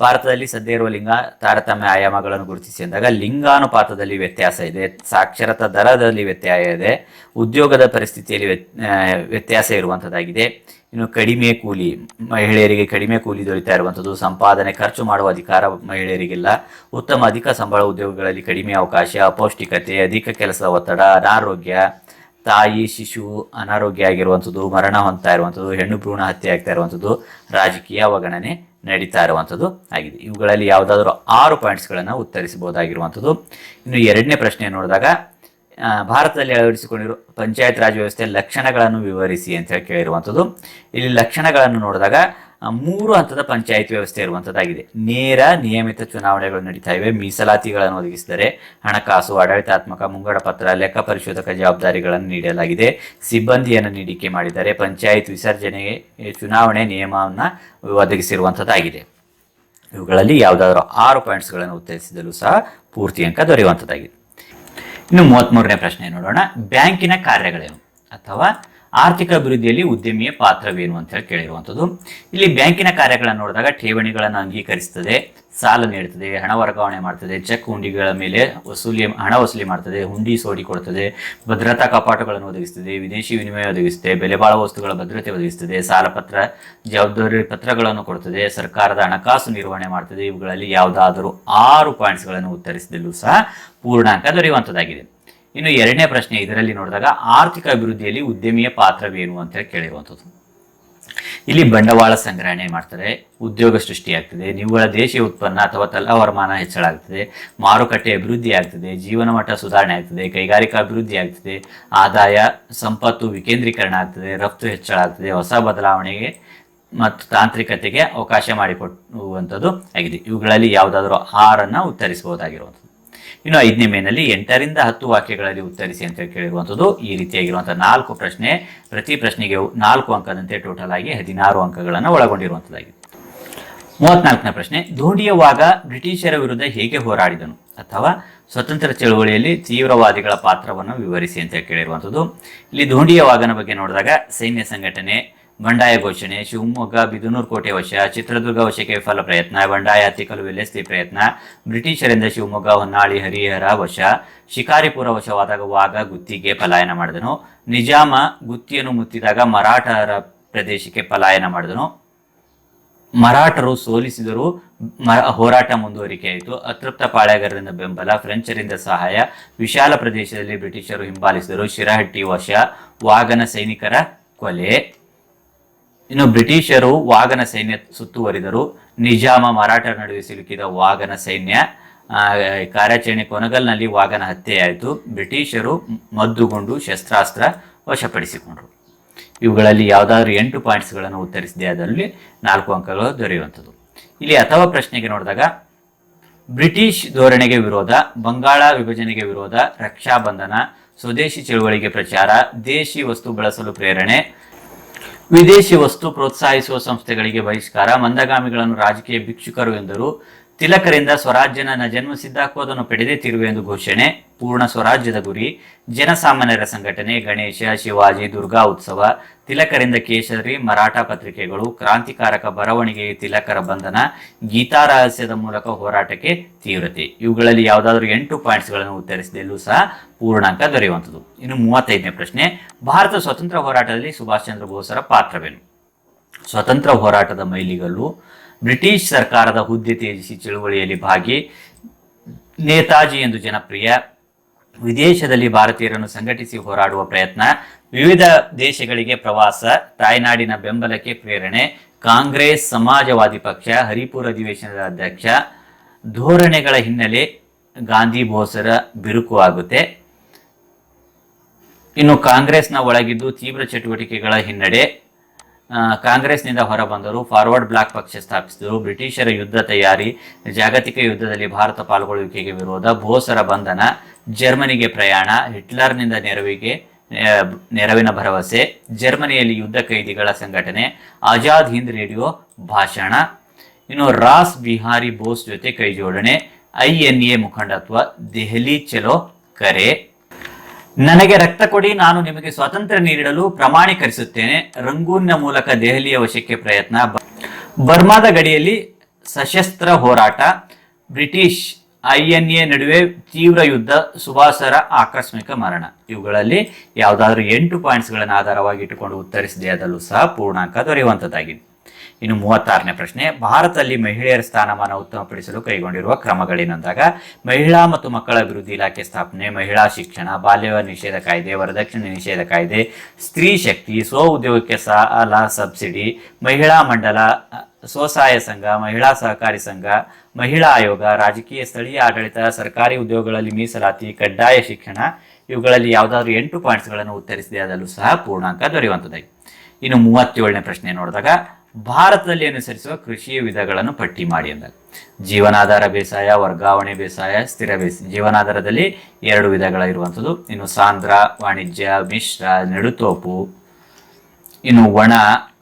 ಭಾರತದಲ್ಲಿ ಸದ್ಯ ಇರುವ ಲಿಂಗ ತಾರತಮ್ಯ ಆಯಾಮಗಳನ್ನು ಗುರುತಿಸಿ ಅಂದಾಗ ಲಿಂಗಾನುಪಾತದಲ್ಲಿ ವ್ಯತ್ಯಾಸ ಇದೆ, ಸಾಕ್ಷರತಾ ದರದಲ್ಲಿ ವ್ಯತ್ಯಾಸ ಇದೆ, ಉದ್ಯೋಗದ ಪರಿಸ್ಥಿತಿಯಲ್ಲಿ ವ್ಯತ್- ವ್ಯತ್ಯಾಸ ಇರುವಂಥದ್ದಾಗಿದೆ. ಇನ್ನು ಕಡಿಮೆ ಕೂಲಿ, ಮಹಿಳೆಯರಿಗೆ ಕಡಿಮೆ ಕೂಲಿ ದೊರೀತಾ ಇರುವಂಥದ್ದು ಸಂಪಾದನೆ, ಖರ್ಚು ಮಾಡುವ ಅಧಿಕಾರ ಮಹಿಳೆಯರಿಗಿಲ್ಲ. ಉತ್ತಮ ಅಧಿಕ ಸಂಬಳ ಉದ್ಯೋಗಗಳಲ್ಲಿ ಕಡಿಮೆ ಅವಕಾಶ ಅಪೌಷ್ಟಿಕತೆ ಅಧಿಕ ಕೆಲಸದ ಒತ್ತಡ, ಅನಾರೋಗ್ಯ, ತಾಯಿ, ಶಿಶು ಅನಾರೋಗ್ಯ ಆಗಿರುವಂಥದ್ದು, ಮರಣ ಹೊಂದ್ತಾ ಇರುವಂಥದ್ದು, ಹೆಣ್ಣು ಭ್ರೂಣ ಹತ್ಯೆ ಆಗ್ತಾ ಇರುವಂಥದ್ದು, ರಾಜಕೀಯ ಅವಗಣನೆ ನಡೀತಾ ಇರುವಂಥದ್ದು ಆಗಿದೆ. ಇವುಗಳಲ್ಲಿ ಯಾವುದಾದ್ರೂ ಆರು ಪಾಯಿಂಟ್ಸ್ಗಳನ್ನು ಉತ್ತರಿಸಬಹುದಾಗಿರುವಂಥದ್ದು. ಇನ್ನು ಎರಡನೇ ಪ್ರಶ್ನೆ ನೋಡಿದಾಗ ಭಾರತದಲ್ಲಿ ಅಳವಡಿಸಿಕೊಂಡಿರುವ ಪಂಚಾಯತ್ ರಾಜ್ ವ್ಯವಸ್ಥೆಯ ಲಕ್ಷಣಗಳನ್ನು ವಿವರಿಸಿ ಅಂತ ಹೇಳಿ ಕೇಳಿರುವಂಥದ್ದು. ಇಲ್ಲಿ ಲಕ್ಷಣಗಳನ್ನು ನೋಡಿದಾಗ ಮೂರು ಹಂತದ ಪಂಚಾಯತ್ ವ್ಯವಸ್ಥೆ ಇರುವಂಥದ್ದಾಗಿದೆ. ನೇರ ನಿಯಮಿತ ಚುನಾವಣೆಗಳು ನಡೀತಾ ಇವೆ. ಮೀಸಲಾತಿಗಳನ್ನು ಒದಗಿಸಿದರೆ ಹಣಕಾಸು, ಆಡಳಿತಾತ್ಮಕ, ಮುಂಗಡ ಪತ್ರ, ಲೆಕ್ಕ ಪರಿಶೋಧಕ ಜವಾಬ್ದಾರಿಗಳನ್ನು ನೀಡಲಾಗಿದೆ. ಸಿಬ್ಬಂದಿಯನ್ನು ನೀಡಿಕೆ ಮಾಡಿದ್ದಾರೆ ಪಂಚಾಯತ್ ವಿಸರ್ಜನೆ, ಚುನಾವಣೆ ನಿಯಮವನ್ನು ಒದಗಿಸಿರುವಂಥದ್ದಾಗಿದೆ. ಇವುಗಳಲ್ಲಿ ಯಾವುದಾದ್ರೂ ಆರು ಪಾಯಿಂಟ್ಸ್ಗಳನ್ನು ಉತ್ತರಿಸಿದಲ್ಲೂ ಸಹ ಪೂರ್ತಿ ಅಂಕ ದೊರೆಯುವಂಥದ್ದಾಗಿದೆ. ಇನ್ನು ಮೂವತ್ಮೂರನೇ ಪ್ರಶ್ನೆ ನೋಡೋಣ. ಬ್ಯಾಂಕಿನ ಕಾರ್ಯಗಳೇನು? ಅಥವಾ ಆರ್ಥಿಕ ಅಭಿವೃದ್ಧಿಯಲ್ಲಿ ಉದ್ಯಮಿಯ ಪಾತ್ರವೇನು ಅಂತ ಹೇಳಿ ಕೇಳಿರುವಂಥದ್ದು. ಇಲ್ಲಿ ಬ್ಯಾಂಕಿನ ಕಾರ್ಯಗಳನ್ನು ನೋಡಿದಾಗ ಠೇವಣಿಗಳನ್ನು ಅಂಗೀಕರಿಸುತ್ತದೆ ಸಾಲ ನೀಡುತ್ತದೆ ಹಣ ವರ್ಗಾವಣೆ ಮಾಡ್ತದೆ, ಚೆಕ್ ಹುಂಡಿಗಳ ಮೇಲೆ ವಸೂಲಿ, ಹಣ ವಸೂಲಿ ಮಾಡ್ತದೆ, ಹುಂಡಿ ಸೋಡಿ ಕೊಡ್ತದೆ, ಭದ್ರತಾ ಕಪಾಟುಗಳನ್ನು ಒದಗಿಸ್ತದೆ, ವಿದೇಶಿ ವಿನಿಮಯ ಒದಗಿಸ್ತದೆ, ಬೆಲೆ ವಸ್ತುಗಳ ಭದ್ರತೆ ಒದಗಿಸ್ತದೆ, ಸಾಲ ಪತ್ರ, ಜವಾಬ್ದಾರಿ ಪತ್ರಗಳನ್ನು ಕೊಡ್ತದೆ, ಸರ್ಕಾರದ ಹಣಕಾಸು ನಿರ್ವಹಣೆ ಮಾಡ್ತದೆ, ಇವುಗಳಲ್ಲಿ ಯಾವುದಾದರೂ ಆರು ಪಾಯಿಂಟ್ಸ್ಗಳನ್ನು ಉತ್ತರಿಸಿದಲ್ಲೂ ಸಹ ಪೂರ್ಣಾಂಕ ದೊರೆಯುವಂಥದ್ದಾಗಿದೆ. ಇನ್ನು ಎರಡನೇ ಪ್ರಶ್ನೆ ಇದರಲ್ಲಿ ನೋಡಿದಾಗ ಆರ್ಥಿಕ ಅಭಿವೃದ್ಧಿಯಲ್ಲಿ ಉದ್ಯಮಿಯ ಪಾತ್ರವೇನು ಅಂತ ಕೇಳಿರುವಂಥದ್ದು. ಇಲ್ಲಿ ಬಂಡವಾಳ ಸಂಗ್ರಹಣೆ ಮಾಡ್ತಾರೆ, ಉದ್ಯೋಗ ಸೃಷ್ಟಿಯಾಗ್ತದೆ, ನಿವ್ವಳ ದೇಶೀಯ ಉತ್ಪನ್ನ ಅಥವಾ ತಲಾವರಮಾನ ಹೆಚ್ಚಳ ಆಗ್ತದೆ ಮಾರುಕಟ್ಟೆ ಅಭಿವೃದ್ಧಿ ಆಗ್ತದೆ ಜೀವನ ಮಟ್ಟ ಸುಧಾರಣೆ ಆಗ್ತದೆ, ಕೈಗಾರಿಕಾ ಅಭಿವೃದ್ಧಿ ಆಗ್ತದೆ, ಆದಾಯ, ಸಂಪತ್ತು ವಿಕೇಂದ್ರೀಕರಣ ಆಗ್ತದೆ, ರಫ್ತು ಹೆಚ್ಚಳ ಆಗ್ತದೆ ಹೊಸ ಬದಲಾವಣೆಗೆ ಮತ್ತು ತಾಂತ್ರಿಕತೆಗೆ ಅವಕಾಶ ಮಾಡಿಕೊಡುವಂಥದ್ದು ಆಗಿದೆ. ಇವುಗಳಲ್ಲಿ ಯಾವುದಾದ್ರೂ ಆರನ್ನು ಉತ್ತರಿಸಬಹುದಾಗಿರುವಂಥದ್ದು. ಇನ್ನು ಐದನೇ ಮೇನಲ್ಲಿ ಎಂಟರಿಂದ ಹತ್ತು ವಾಕ್ಯಗಳಲ್ಲಿ ಉತ್ತರಿಸಿ ಅಂತ ಕೇಳಿರುವಂಥದ್ದು ಈ ರೀತಿಯಾಗಿರುವಂಥ ನಾಲ್ಕು ಪ್ರಶ್ನೆ, ಪ್ರತಿ ಪ್ರಶ್ನೆಗೆ ನಾಲ್ಕು ಅಂಕದಂತೆ ಟೋಟಲ್ ಆಗಿ ಹದಿನಾರು ಅಂಕಗಳನ್ನು ಒಳಗೊಂಡಿರುವಂಥದ್ದಾಗಿದೆ. ಮೂವತ್ನಾಲ್ಕನೇ ಪ್ರಶ್ನೆ ಧೋಂಡಿಯವಾಗ ಬ್ರಿಟಿಷರ ವಿರುದ್ಧ ಹೇಗೆ ಹೋರಾಡಿದನು? ಅಥವಾ ಸ್ವತಂತ್ರ ಚಳುವಳಿಯಲ್ಲಿ ತೀವ್ರವಾದಿಗಳ ಪಾತ್ರವನ್ನು ವಿವರಿಸಿ ಅಂತ ಕೇಳಿರುವಂಥದ್ದು. ಇಲ್ಲಿ ಧೋಂಡಿಯವಾಗನ ಬಗ್ಗೆ ನೋಡಿದಾಗ ಸೈನ್ಯ ಸಂಘಟನೆ ಬಂಡಾಯ ಘೋಷಣೆ, ಶಿವಮೊಗ್ಗ, ಬಿದನೂರು ಕೋಟೆ ವಶ, ಚಿತ್ರದುರ್ಗ ವಶಕ್ಕೆ ವಿಫಲ ಪ್ರಯತ್ನ, ಬಂಡಾಯ ಹತ್ತಿಕಲು ವಿಲೇಸ್ತಿ ಪ್ರಯತ್ನ, ಬ್ರಿಟಿಷರಿಂದ ಶಿವಮೊಗ್ಗ, ಹೊನ್ನಾಳಿ, ಹರಿಹರ ವಶ, ಶಿಕಾರಿಪುರ ವಶವಾದಾಗ ವಾಗ ಗುತ್ತಿಗೆ ಪಲಾಯನ ಮಾಡಿದನು. ನಿಜಾಮ ಗುತ್ತಿಯನ್ನು ಮುತ್ತಿದಾಗ ಮರಾಠರ ಪ್ರದೇಶಕ್ಕೆ ಪಲಾಯನ ಮಾಡಿದನು. ಮರಾಠರು ಸೋಲಿಸಿದರೂ ಹೋರಾಟ ಮುಂದುವರಿಕೆಯಾಯಿತು. ಅತೃಪ್ತ ಪಾಳೆಗಾರರಿಂದ ಬೆಂಬಲ, ಫ್ರೆಂಚರಿಂದ ಸಹಾಯ, ವಿಶಾಲ ಪ್ರದೇಶದಲ್ಲಿ ಬ್ರಿಟಿಷರು ಹಿಂಬಾಲಿಸಿದರು. ಶಿರಹಟ್ಟಿ ವಶ, ವಾಗನ ಸೈನಿಕರ ಕೊಲೆ. ಇನ್ನು ಬ್ರಿಟಿಷರು ವಾಗನ ಸೈನ್ಯ ಸುತ್ತುವರಿದರು. ನಿಜಾಮ ಮರಾಠರ ನಡುವೆ ಸಿಲುಕಿದ ವಾಗನ ಸೈನ್ಯ ಕಾರ್ಯಾಚರಣೆ ಕೊನಗಲ್ನಲ್ಲಿ ವಾಗನ ಹತ್ಯೆಯಾಯಿತು. ಬ್ರಿಟಿಷರು ಮದ್ದುಗೊಂಡು ಶಸ್ತ್ರಾಸ್ತ್ರ ವಶಪಡಿಸಿಕೊಂಡರು. ಇವುಗಳಲ್ಲಿ ಯಾವುದಾದ್ರೂ ಎಂಟು ಪಾಯಿಂಟ್ಸ್ಗಳನ್ನು ಉತ್ತರಿಸಿದೆ ಅದರಲ್ಲಿ ನಾಲ್ಕು ಅಂಕಗಳು ದೊರೆಯುವಂಥದ್ದು. ಇಲ್ಲಿ ಅಥವಾ ಪ್ರಶ್ನೆಗೆ ನೋಡಿದಾಗ, ಬ್ರಿಟಿಷ್ ಧೋರಣೆಗೆ ವಿರೋಧ, ಬಂಗಾಳ ವಿಭಜನೆಗೆ ವಿರೋಧ ರಕ್ಷಾಬಂಧನ ಸ್ವದೇಶಿ ಚಳುವಳಿಗೆ ಪ್ರಚಾರ, ದೇಶಿ ವಸ್ತು ಬಳಸಲು ಪ್ರೇರಣೆ ವಿದೇಶಿ ವಸ್ತು ಪ್ರೋತ್ಸಾಹಿಸುವ ಸಂಸ್ಥೆಗಳಿಗೆ ಬಹಿಷ್ಕಾರ ಮಂದಗಾಮಿಗಳನ್ನು ರಾಜಕೀಯ ಭಿಕ್ಷುಕರು ಎಂದರು. ತಿಲಕರಿಂದ ಸ್ವರಾಜ್ಯನ ಜನ್ಮ ಹಕ್ಕುವುದನ್ನು ಪಡೆದೇ ತಿರುವೆ ಎಂದು ಘೋಷಣೆ. ಪೂರ್ಣ ಸ್ವರಾಜ್ಯದ ಗುರಿ, ಜನಸಾಮಾನ್ಯರ ಸಂಘಟನೆ, ಗಣೇಶ, ಶಿವಾಜಿ, ದುರ್ಗಾ ಉತ್ಸವ, ತಿಲಕರಿಂದ ಕೇಸರಿ, ಮರಾಠ ಪತ್ರಿಕೆಗಳು, ಕ್ರಾಂತಿಕಾರಕ ಬರವಣಿಗೆ, ತಿಲಕರ ಬಂಧನ, ಗೀತಾ ರಹಸ್ಯದ ಮೂಲಕ ಹೋರಾಟಕ್ಕೆ ತೀವ್ರತೆ. ಇವುಗಳಲ್ಲಿ ಯಾವುದಾದ್ರೂ ಎಂಟು ಪಾಯಿಂಟ್ಸ್ಗಳನ್ನು ಉತ್ತರಿಸಿದೆಲ್ಲೂ ಸಹ ಪೂರ್ಣಾಂಕ ದೊರೆಯುವಂಥದ್ದು. ಇನ್ನು ಮೂವತ್ತೈದನೇ ಪ್ರಶ್ನೆ, ಭಾರತ ಸ್ವತಂತ್ರ ಹೋರಾಟದಲ್ಲಿ ಸುಭಾಷ್ ಚಂದ್ರ ಬೋಸರ ಪಾತ್ರವೇನು? ಸ್ವತಂತ್ರ ಹೋರಾಟದ ಮೈಲಿಗಲ್ಲು ಬ್ರಿಟಿಷ್ ಸರ್ಕಾರದ ಹುದ್ದೆ ತ್ಯಜಿಸಿ ಚಳುವಳಿಯಲ್ಲಿ ಭಾಗಿ ನೇತಾಜಿ ಎಂದು ಜನಪ್ರಿಯ ವಿದೇಶದಲ್ಲಿ ಭಾರತೀಯರನ್ನು ಸಂಘಟಿಸಿ ಹೋರಾಡುವ ಪ್ರಯತ್ನ, ವಿವಿಧ ದೇಶಗಳಿಗೆ ಪ್ರವಾಸ, ತಾಯ್ನಾಡಿನ ಬೆಂಬಲಕ್ಕೆ ಪ್ರೇರಣೆ, ಕಾಂಗ್ರೆಸ್ ಸಮಾಜವಾದಿ ಪಕ್ಷ, ಹರಿಪುರ ಅಧಿವೇಶನದ ಅಧ್ಯಕ್ಷ, ಧೋರಣೆಗಳ ಹಿನ್ನೆಲೆ ಗಾಂಧಿ ಬೋಸರ ಬಿರುಕು ಆಗುತ್ತೆ. ಇನ್ನು ಕಾಂಗ್ರೆಸ್ನ ಒಳಗಿದ್ದು ತೀವ್ರ ಚಟುವಟಿಕೆಗಳ ಹಿನ್ನಡೆ ಕಾಂಗ್ರೆಸ್ನಿಂದ ಹೊರಬಂದರು, ಫಾರ್ವರ್ಡ್ ಬ್ಲಾಕ್ ಪಕ್ಷ ಸ್ಥಾಪಿಸಿದರು, ಬ್ರಿಟಿಷರ ಯುದ್ಧ ತಯಾರಿ, ಜಾಗತಿಕ ಯುದ್ಧದಲ್ಲಿ ಭಾರತ ಪಾಲ್ಗೊಳ್ಳುವಿಕೆಗೆ ವಿರೋಧ, ಬೋಸರ ಬಂಧನ, ಜರ್ಮನಿಗೆ ಪ್ರಯಾಣ, ಹಿಟ್ಲರ್ನಿಂದ ನೆರವಿಗೆ ನೆರವಿನ ಭರವಸೆ, ಜರ್ಮನಿಯಲ್ಲಿ ಯುದ್ಧ ಕೈದಿಗಳ ಸಂಘಟನೆ, ಆಜಾದ್ ಹಿಂದ್ ರೇಡಿಯೋ ಭಾಷಣ, ಇನ್ನು ರಾಸ್ ಬಿಹಾರಿ ಬೋಸ್ ಜೊತೆ ಕೈಜೋಡಣೆ, ಐ ಎನ್ ಎ ಮುಖಂಡತ್ವ, ದೆಹಲಿ ಚಲೋ ಕರೆ. ನನಗೆ ರಕ್ತ ಕೊಡಿ, ನಾನು ನಿಮಗೆ ಸ್ವಾತಂತ್ರ್ಯ ನೀಡಲು ಪ್ರಮಾಣೀಕರಿಸುತ್ತೇನೆ. ರಂಗೂನ್ನ ಮೂಲಕ ದೆಹಲಿಯ ವಶಕ್ಕೆ ಪ್ರಯತ್ನ. ಬರ್ಮಾದ ಗಡಿಯಲ್ಲಿ ಸಶಸ್ತ್ರ ಹೋರಾಟ. ಬ್ರಿಟಿಷ್ ಐಎನ್ಎ ನಡುವೆ ತೀವ್ರ ಯುದ್ಧ ಸುಭಾಸರ ಆಕಸ್ಮಿಕ ಮರಣ. ಇವುಗಳಲ್ಲಿ ಯಾವುದಾದ್ರೂ ಎಂಟು ಪಾಯಿಂಟ್ಸ್ಗಳನ್ನು ಆಧಾರವಾಗಿ ಇಟ್ಟುಕೊಂಡು ಉತ್ತರಿಸಿದೆ ಅದಲ್ಲೂ ಸಹ ಪೂರ್ಣಾಂಕ ದೊರೆಯುವಂಥದ್ದಾಗಿದೆ ಇನ್ನು ಮೂವತ್ತಾರನೇ ಪ್ರಶ್ನೆ, ಭಾರತದಲ್ಲಿ ಮಹಿಳೆಯರ ಸ್ಥಾನಮಾನ ಉತ್ತಮಪಡಿಸಲು ಕೈಗೊಂಡಿರುವ ಕ್ರಮಗಳೇನೆಂದಾಗ, ಮಹಿಳಾ ಮತ್ತು ಮಕ್ಕಳ ಅಭಿವೃದ್ಧಿ ಇಲಾಖೆ ಸ್ಥಾಪನೆ, ಮಹಿಳಾ ಶಿಕ್ಷಣ ಬಾಲ್ಯ ನಿಷೇಧ ಕಾಯ್ದೆ, ವರದಕ್ಷಿಣೆ ನಿಷೇಧ ಕಾಯ್ದೆ, ಸ್ತ್ರೀ ಶಕ್ತಿ, ಸ್ವ ಉದ್ಯೋಗಕ್ಕೆ ಸಾಲ, ಸಬ್ಸಿಡಿ, ಮಹಿಳಾ ಮಂಡಲ, ಸ್ವಸಹಾಯ ಸಂಘ, ಮಹಿಳಾ ಸಹಕಾರಿ ಸಂಘ, ಮಹಿಳಾ ಆಯೋಗ, ರಾಜಕೀಯ ಸ್ಥಳೀಯ ಆಡಳಿತ, ಸರ್ಕಾರಿ ಉದ್ಯೋಗಗಳಲ್ಲಿ ಮೀಸಲಾತಿ, ಕಡ್ಡಾಯ ಶಿಕ್ಷಣ, ಇವುಗಳಲ್ಲಿ ಯಾವುದಾದ್ರೂ ಎಂಟು ಪಾಯಿಂಟ್ಸ್ಗಳನ್ನು ಉತ್ತರಿಸಿದೆ ಅದರಲ್ಲೂ ಸಹ ಪೂರ್ಣಾಂಕ ದೊರೆಯುವಂಥದ್ದಾಗಿದೆ ಇನ್ನು ಮೂವತ್ತೇಳನೇ ಪ್ರಶ್ನೆ ನೋಡಿದಾಗ ಭಾರತದಲ್ಲಿ ಅನುಸರಿಸುವ ಕೃಷಿಯ ವಿಧಗಳನ್ನು ಪಟ್ಟಿ ಮಾಡಿ ಅಂದಾಗ ಜೀವನಾಧಾರ ಬೇಸಾಯ, ವರ್ಗಾವಣೆ ಬೇಸಾಯ, ಸ್ಥಿರ ಬೇಸಾಯ ಜೀವನಾಧಾರದಲ್ಲಿ ಎರಡು ವಿಧಗಳಿರುವಂಥದ್ದು ಇನ್ನು ಸಾಂದ್ರ ವಾಣಿಜ್ಯ, ಮಿಶ್ರ, ನೆಡುತೋಪು, ಇನ್ನು ಒಣ,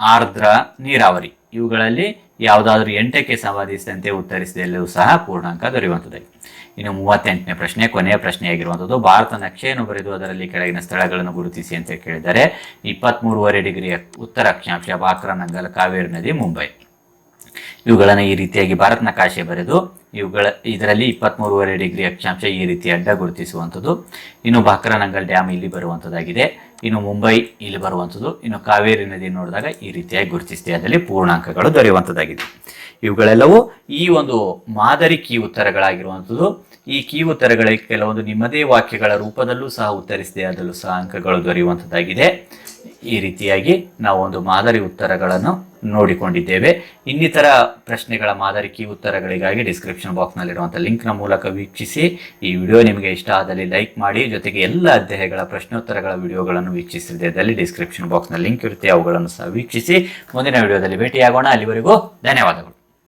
ಆರ್ದ್ರ, ನೀರಾವರಿ. ಇವುಗಳಲ್ಲಿ ಯಾವುದಾದ್ರೂ ಎಂಟಕ್ಕೆ ಸಂಬಂಧಿಸಿದಂತೆ ಉತ್ತರಿಸಿದೆಲ್ಲೂ ಸಹ ಪೂರ್ಣಾಂಕ ದೊರೆಯುವಂಥದ್ದಾಗಿದೆ ಇನ್ನು ಮೂವತ್ತೆಂಟನೇ ಪ್ರಶ್ನೆ, ಕೊನೆಯ ಪ್ರಶ್ನೆಯಾಗಿರುವಂಥದ್ದು ಭಾರತ ನಕ್ಷೆಯನ್ನು ಬರೆದು ಅದರಲ್ಲಿ ಕೆಳಗಿನ ಸ್ಥಳಗಳನ್ನು ಗುರುತಿಸಿ ಅಂತ ಕೇಳಿದ್ದಾರೆ. ಇಪ್ಪತ್ತ್ಮೂರುವರೆ ಡಿಗ್ರಿಯ ಉತ್ತರ ಅಕ್ಷಾಂಶ ಬಾಕ್ರಾನಂಗಲ್ ಕಾವೇರಿ ನದಿ, ಮುಂಬೈ. ಇವುಗಳನ್ನು ಈ ರೀತಿಯಾಗಿ ಭಾರತ ನಕಾಶೆ ಬರೆದು, ಇವುಗಳ, ಇದರಲ್ಲಿ ಇಪ್ಪತ್ತ್ಮೂರುವರೆ ಡಿಗ್ರಿ ಅಕ್ಷಾಂಶ ಈ ರೀತಿ ಅಡ್ಡ ಗುರುತಿಸುವಂಥದ್ದು. ಇನ್ನು ಬಾಕ್ರಾನಂಗಲ್ ಡ್ಯಾಮ್ ಇಲ್ಲಿ ಬರುವಂಥದ್ದಾಗಿದೆ. ಇನ್ನು ಮುಂಬೈ ಇಲ್ಲಿ ಬರುವಂಥದ್ದು. ಇನ್ನು ಕಾವೇರಿ ನದಿ ನೋಡಿದಾಗ ಈ ರೀತಿಯಾಗಿ ಗುರುತಿಸಿದೆ. ಅದರಲ್ಲಿ ಪೂರ್ಣಾಂಕಗಳು ದೊರೆಯುವಂಥದ್ದಾಗಿದೆ. ಇವುಗಳೆಲ್ಲವೂ ಈ ಒಂದು ಮಾದರಿ ಕೀ ಉತ್ತರಗಳಾಗಿರುವಂಥದ್ದು. ಈ ಕೀ ಉತ್ತರಗಳಿಗೆ ಕೆಲವೊಂದು ನಿಮ್ಮದೇ ವಾಕ್ಯಗಳ ರೂಪದಲ್ಲೂ ಸಹ ಉತ್ತರಿಸಿದೆ ಅದರಲ್ಲೂ ಸಹ ಅಂಕಗಳು ದೊರೆಯುವಂಥದ್ದಾಗಿದೆ. ಈ ರೀತಿಯಾಗಿ ನಾವು ಒಂದು ಮಾದರಿ ಉತ್ತರಗಳನ್ನು ನೋಡಿಕೊಂಡಿದ್ದೇವೆ. ಇನ್ನಿತರ ಪ್ರಶ್ನೆಗಳ ಮಾದರಿ ಕೀ ಉತ್ತರಗಳಿಗಾಗಿ ಡಿಸ್ಕ್ರಿಪ್ಷನ್ ಬಾಕ್ಸ್ನಲ್ಲಿರುವಂಥ ಲಿಂಕ್ನ ಮೂಲಕ ವೀಕ್ಷಿಸಿ. ಈ ವಿಡಿಯೋ ನಿಮಗೆ ಇಷ್ಟ ಆದಲ್ಲಿ ಲೈಕ್ ಮಾಡಿ, ಜೊತೆಗೆ ಎಲ್ಲ ಅಧ್ಯಾಯಗಳ ಪ್ರಶ್ನೋತ್ತರಗಳ ವಿಡಿಯೋಗಳನ್ನು ವೀಕ್ಷಿಸಿದಲ್ಲಿ ಡಿಸ್ಕ್ರಿಪ್ಷನ್ ಬಾಕ್ಸ್ನ ಲಿಂಕ್ ಇರುತ್ತೆ, ಅವುಗಳನ್ನು ಸಹ ವೀಕ್ಷಿಸಿ. ಮುಂದಿನ ವಿಡಿಯೋದಲ್ಲಿ ಭೇಟಿಯಾಗೋಣ. ಅಲ್ಲಿವರೆಗೂ ಧನ್ಯವಾದಗಳು.